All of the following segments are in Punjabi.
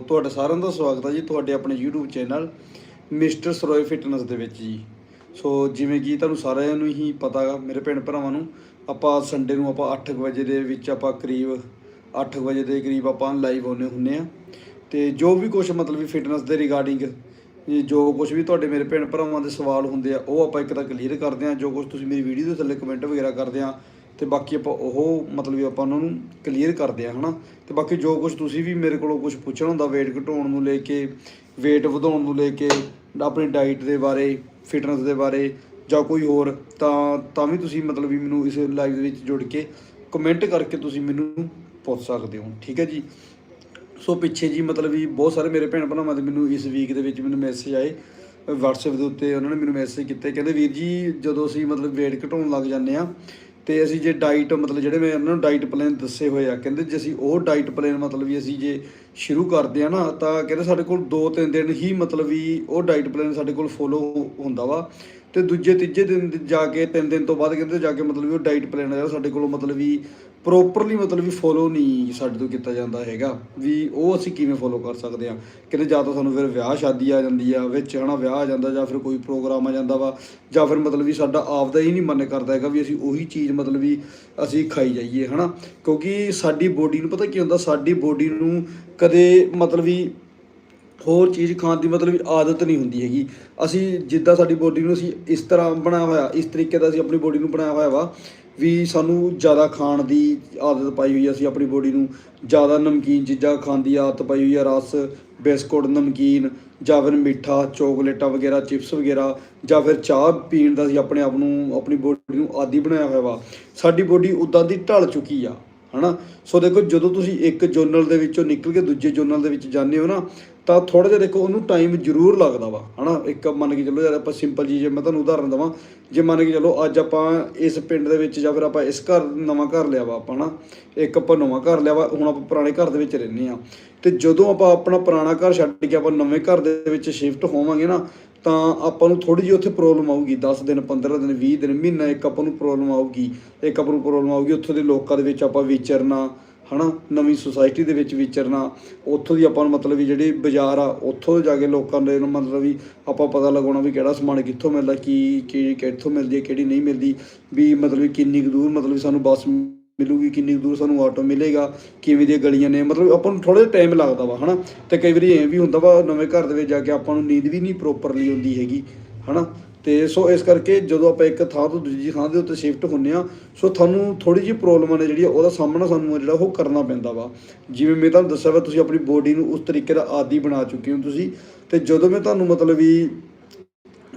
ਤੁਹਾਡਾ ਸਾਰਿਆਂ ਦਾ ਸਵਾਗਤ ਹੈ ਜੀ ਤੁਹਾਡੇ ਆਪਣੇ YouTube channel mister Saroye fitness ਦੇ ਵਿੱਚ ਜੀ। ਸੋ ਜਿਵੇਂ ਕਿ ਤੁਹਾਨੂੰ ਸਾਰਿਆਂ ਨੂੰ ਹੀ ਪਤਾ ਹੈ ਮੇਰੇ ਭੈਣ ਭਰਾਵਾਂ ਨੂੰ, ਆਪਾਂ ਸੰਡੇ ਨੂੰ ਆਪਾਂ 8 ਕੁ ਵਜੇ ਦੇ ਵਿੱਚ ਆਪਾਂ ਕਰੀਬ 8 ਕੁ ਵਜੇ ਦੇ ਕਰੀਬ ਆਪਾਂ ਲਾਈਵ ਹੋਣੇ ਹੁੰਨੇ ਆ। ਤੇ ਜੋ ਵੀ ਕੁਝ ਮਤਲਬ ਵੀ ਫਿਟਨੈਸ ਦੇ ਰਿਗਾਰਡਿੰਗ ਜੋ ਕੁਝ ਵੀ ਤੁਹਾਡੇ ਮੇਰੇ ਭੈਣ ਭਰਾਵਾਂ ਦੇ ਸਵਾਲ ਹੁੰਦੇ ਆ, ਉਹ ਆਪਾਂ ਇੱਕ ਤਾਂ ਕਲੀਅਰ ਕਰਦੇ ਆ। ਜੋ ਕੁਝ ਤੁਸੀਂ ਮੇਰੀ ਵੀਡੀਓ ਦੇ ਥੱਲੇ ਕਮੈਂਟ ਵਗੈਰਾ ਕਰਦੇ ਆ ਤੇ ਬਾਕੀ ਆਪਾਂ ਉਹ ਮਤਲਬ ਵੀ ਆਪਾਂ ਉਹਨਾਂ ਨੂੰ ਕਲੀਅਰ ਕਰਦੇ ਆ, ਹਨਾ? ਤੇ ਬਾਕੀ ਜੋ ਕੁਝ ਤੁਸੀਂ ਵੀ ਮੇਰੇ ਕੋਲੋਂ ਕੁਝ ਪੁੱਛਣਾ ਹੁੰਦਾ, weight ਘਟਾਉਣ ਨੂੰ ਲੈ ਕੇ, weight ਵਧਾਉਣ ਨੂੰ ਲੈ ਕੇ, ਆਪਣੀ ਡਾਈਟ ਦੇ ਬਾਰੇ ਫਿਟਨੈਸ ਦੇ ਬਾਰੇ ਜਾਂ ਕੋਈ ਹੋਰ, ਤਾਂ ਤਾਂ ਵੀ ਤੁਸੀਂ ਮਤਲਬ ਵੀ ਮੈਨੂੰ ਇਸ ਲਾਈਵ ਦੇ ਵਿੱਚ ਜੁੜ ਕੇ ਕਮੈਂਟ ਕਰਕੇ ਤੁਸੀਂ ਮੈਨੂੰ ਪੁੱਛ ਸਕਦੇ ਹੋ, ਠੀਕ ਹੈ ਜੀ? ਸੋ ਪਿੱਛੇ ਜੀ ਮਤਲਬ ਵੀ ਬਹੁਤ ਸਾਰੇ ਮੇਰੇ ਭੈਣ ਭਰਾਵਾਂ ਦੇ ਮੈਨੂੰ ਇਸ ਵੀਕ ਦੇ ਵਿੱਚ ਮੈਨੂੰ ਮੈਸੇਜ ਆਏ, WhatsApp ਦੇ ਉੱਤੇ ਉਹਨਾਂ ਨੇ ਮੈਨੂੰ ਮੈਸੇਜ ਕੀਤੇ, ਕਹਿੰਦੇ ਵੀਰ ਜੀ ਜਦੋਂ ਅਸੀਂ ਮਤਲਬ weight ਘਟਾਉਣ ਲੱਗ ਜਾਂਦੇ ਆ ਤੇ ਅਸੀਂ ਜੇ ਡਾਈਟ ਮਤਲਬ ਜਿਹੜੇ ਮੈਂ ਉਹਨਾਂ ਨੂੰ ਡਾਈਟ ਪਲਾਨ ਦੱਸੇ ਹੋਏ ਆ, ਕਹਿੰਦੇ ਜੇ ਅਸੀਂ ਉਹ ਡਾਈਟ ਪਲਾਨ ਮਤਲਬ ਵੀ ਅਸੀਂ ਜੇ ਸ਼ੁਰੂ ਕਰਦੇ ਆ ਨਾ, ਤਾਂ ਕਹਿੰਦੇ ਸਾਡੇ ਕੋਲ 2-3 ਦਿਨ ਹੀ ਮਤਲਬ ਵੀ ਉਹ ਡਾਈਟ ਪਲਾਨ ਸਾਡੇ ਕੋਲ ਫੋਲੋ ਹੁੰਦਾ ਵਾ। ਤੇ ਦੂਜੇ ਤੀਜੇ ਦਿਨ ਜਾ ਕੇ ਤਿੰਨ ਦਿਨ ਤੋਂ ਬਾਅਦ ਕਹਿੰਦੇ ਜਾ ਕੇ ਮਤਲਬ ਵੀ ਉਹ ਡਾਈਟ ਪਲਾਨ ਜਿਹੜਾ ਸਾਡੇ ਕੋਲ ਮਤਲਬ ਵੀ ਪ੍ਰੋਪਰਲੀ ਮਤਲਬ ਵੀ ਫੋਲੋ ਨਹੀਂ ਸਾਡੇ ਤੋਂ ਕੀਤਾ ਜਾਂਦਾ ਹੈਗਾ, ਵੀ ਉਹ ਅਸੀਂ ਕਿਵੇਂ ਫੋਲੋ ਕਰ ਸਕਦੇ ਆ ਕਹਿੰਦੇ ਜਾਂ ਤਾਂ ਸਾਨੂੰ ਫਿਰ ਵਿਆਹ ਸ਼ਾਦੀ ਆ ਜਾਂਦੀ ਆ, ਵਿੱਚ ਹਨਾ ਵਿਆਹ ਆ ਜਾਂਦਾ ਜਾਂ ਫਿਰ ਕੋਈ ਪ੍ਰੋਗਰਾਮ ਆ ਜਾਂਦਾ ਵਾ, ਜਾਂ ਫਿਰ ਮਤਲਬ ਵੀ ਸਾਡਾ ਆਪਦਾ ਹੀ ਨਹੀਂ ਮਨ ਕਰਦਾ ਹੈਗਾ ਵੀ ਅਸੀਂ ਉਹੀ ਚੀਜ਼ ਮਤਲਬ ਵੀ ਅਸੀਂ ਖਾਈ ਜਾਈਏ, ਹਨਾ? ਕਿਉਂਕਿ ਸਾਡੀ ਬੋਡੀ ਨੂੰ ਪਤਾ ਕੀ ਹੁੰਦਾ, ਸਾਡੀ ਬੋਡੀ ਨੂੰ ਕਦੇ ਮਤਲਬ ਵੀ ਹੋਰ ਚੀਜ਼ ਖਾਣ ਦੀ ਮਤਲਬ ਵੀ ਆਦਤ ਨਹੀਂ ਹੁੰਦੀ ਹੈਗੀ। ਅਸੀਂ ਜਿੱਦਾਂ ਸਾਡੀ ਬੋਡੀ ਨੂੰ ਅਸੀਂ ਇਸ ਤਰ੍ਹਾਂ ਬਣਾਇਆ ਹੋਇਆ, ਇਸ ਤਰੀਕੇ ਦਾ ਅਸੀਂ ਆਪਣੀ ਬੋਡੀ ਨੂੰ ਬਣਾਇਆ ਹੋਇਆ ਵਾ ਵੀ ਸਾਨੂੰ ਜ਼ਿਆਦਾ ਖਾਣ ਦੀ ਆਦਤ ਪਾਈ ਹੋਈ ਆ ਅਸੀਂ ਆਪਣੀ ਬੋਡੀ ਨੂੰ। ਜ਼ਿਆਦਾ ਨਮਕੀਨ ਚੀਜ਼ਾਂ ਖਾਣ ਦੀ ਆਦਤ ਪਾਈ ਹੋਈ ਆ, ਰਸ, ਬਿਸਕੁਟ, ਨਮਕੀਨ, ਜਾਂ ਫਿਰ ਮਿੱਠਾ, ਚੋਕਲੇਟਾਂ ਵਗੈਰਾ, ਚਿਪਸ ਵਗੈਰਾ, ਜਾਂ ਫਿਰ ਚਾਹ ਪੀਣ ਦਾ ਅਸੀਂ ਆਪਣੇ ਆਪ ਨੂੰ, ਆਪਣੀ ਬੋਡੀ ਨੂੰ ਆਦੀ ਬਣਾਇਆ ਹੋਇਆ ਵਾ। ਸਾਡੀ ਬੋਡੀ ਉਦਾਂ ਦੀ ਢਲ ਚੁੱਕੀ ਆ, ਹਨਾ? ਸੋ ਦੇਖੋ ਜਦੋਂ ਤੁਸੀਂ ਇੱਕ ਜੋਨਲ ਦੇ ਵਿੱਚੋਂ ਨਿਕਲ ਕੇ ਦੂਜੇ ਜੋਨਲ ਦੇ ਵਿੱਚ ਜਾਂਦੇ ਹੋ ਨਾ ਤਾਂ ਥੋੜਾ ਜਿਹਾ ਦੇਖੋ ਉਹਨੂੰ ਟਾਈਮ ਜ਼ਰੂਰ ਲੱਗਦਾ ਵਾ, ਹਨਾ? ਇੱਕ ਮੰਨ ਕੇ ਚੱਲੋ ਜਦ ਆਪਾਂ ਸਿੰਪਲ ਜੀ ਜੇ ਮੈਂ ਤੁਹਾਨੂੰ ਉਦਾਹਰਨ ਦਵਾਂ, ਜੇ ਮੰਨ ਕੇ ਚੱਲੋ ਅੱਜ ਆਪਾਂ ਇਸ ਪਿੰਡ ਦੇ ਵਿੱਚ ਜਾਂ ਫਿਰ ਆਪਾਂ ਇਸ ਘਰ, ਨਵਾਂ ਘਰ ਲਿਆ ਵਾ ਆਪਾਂ, ਹਨਾ? ਇੱਕ ਆਪਾਂ ਨਵਾਂ ਘਰ ਲਿਆ ਵਾ, ਹੁਣ ਆਪਾਂ ਪੁਰਾਣੇ ਘਰ ਦੇ ਵਿੱਚ ਰਹਿੰਦੇ ਆ ਤੇ ਜਦੋਂ ਆਪਾਂ ਆਪਣਾ ਪੁਰਾਣਾ ਘਰ ਛੱਡ ਕੇ ਆਪਾਂ ਨਵੇਂ ਘਰ ਦੇ ਵਿੱਚ ਸ਼ਿਫਟ ਹੋਵਾਂਗੇ ਨਾ, ਤਾਂ ਆਪਾਂ ਨੂੰ ਥੋੜੀ ਜਿਹੀ ਉੱਥੇ ਪ੍ਰੋਬਲਮ ਆਊਗੀ। 10 ਦਿਨ 15 ਦਿਨ 20 ਦਿਨ, ਮਹੀਨਾ ਇੱਕ ਆਪਾਂ ਨੂੰ ਪ੍ਰੋਬਲਮ ਆਊਗੀ। ਇੱਕ ਆਪਾਂ ਨੂੰ ਪ੍ਰੋਬਲਮ ਆਊਗੀ ਉੱਥੋਂ ਦੇ ਲੋਕਾਂ ਦੇ ਵਿੱਚ ਆਪਾਂ ਵਿਚਰਨਾ ਹਨਾ, ਨਵੀਂ ਸੁਸਾਇਟੀ ਦੇ ਵਿੱਚ ਵਿਚਰਨਾ, ਉੱਥੋਂ ਦੀ ਆਪਾਂ ਨੂੰ ਮਤਲਬ ਵੀ ਜਿਹੜੇ ਬਾਜ਼ਾਰ ਆ, ਉੱਥੋਂ ਜਾ ਕੇ ਲੋਕਾਂ ਦੇ ਨੂੰ ਮਤਲਬ ਵੀ ਆਪਾਂ ਪਤਾ ਲਗਾਉਣਾ ਵੀ ਕਿਹੜਾ ਸਮਾਨ ਕਿੱਥੋਂ ਮਿਲਦਾ, ਕੀ ਕੀ ਕਿੱਥੋਂ ਮਿਲਦੀ ਹੈ, ਕਿਹੜੀ ਨਹੀਂ ਮਿਲਦੀ, ਵੀ ਮਤਲਬ ਵੀ ਕਿੰਨੀ ਕੁ ਦੂਰ ਮਤਲਬ ਸਾਨੂੰ ਬੱਸ ਮਿਲੂਗੀ, ਕਿੰਨੀ ਕੁ ਦੂਰ ਸਾਨੂੰ ਆਟੋ ਮਿਲੇਗਾ, ਕਿਵੇਂ ਦੀਆਂ ਗਲੀਆਂ ਨੇ, ਮਤਲਬ ਆਪਾਂ ਨੂੰ ਥੋੜਾ ਜਿਹਾ ਟਾਈਮ ਲੱਗਦਾ ਵਾ, ਹਨਾ। ਤੇ ਕਈ ਵਾਰੀ ਐਂ ਵੀ ਹੁੰਦਾ ਵਾ, ਨਵੇਂ ਘਰ ਦੇ ਵਿੱਚ ਜਾ ਕੇ ਆਪਾਂ ਨੂੰ ਨੀਂਦ ਵੀ ਨਹੀਂ ਪ੍ਰੋਪਰਲੀ ਹੁੰਦੀ ਹੈਗੀ, ਹਨਾ। ਤੇ ਸੋ ਇਸ ਕਰਕੇ ਜਦੋਂ ਆਪਾਂ ਇੱਕ ਥਾਂ ਤੋਂ ਦੂਜੀ ਥਾਂ ਦੇ ਉੱਤੇ ਸ਼ਿਫਟ ਹੁੰਨੇ ਆ, ਸੋ ਤੁਹਾਨੂੰ ਥੋੜੀ ਜਿਹੀ ਪ੍ਰੋਬਲਮਾਂ ਨੇ ਜਿਹੜੀਆਂ ਉਹਦਾ ਸਾਹਮਣਾ ਸਾਨੂੰ ਜਿਹੜਾ ਉਹ ਕਰਨਾ ਪੈਂਦਾ ਵਾ। ਜਿਵੇਂ ਮੈਂ ਤੁਹਾਨੂੰ ਦੱਸਿਆ ਵਾ, ਤੁਸੀਂ ਆਪਣੀ ਬੋਡੀ ਨੂੰ ਉਸ ਤਰੀਕੇ ਦਾ ਆਦੀ ਬਣਾ ਚੁੱਕੇ ਹੋ ਤੁਸੀਂ। ਤੇ ਜਦੋਂ ਮੈਂ ਤੁਹਾਨੂੰ ਮਤਲਬ ਵੀ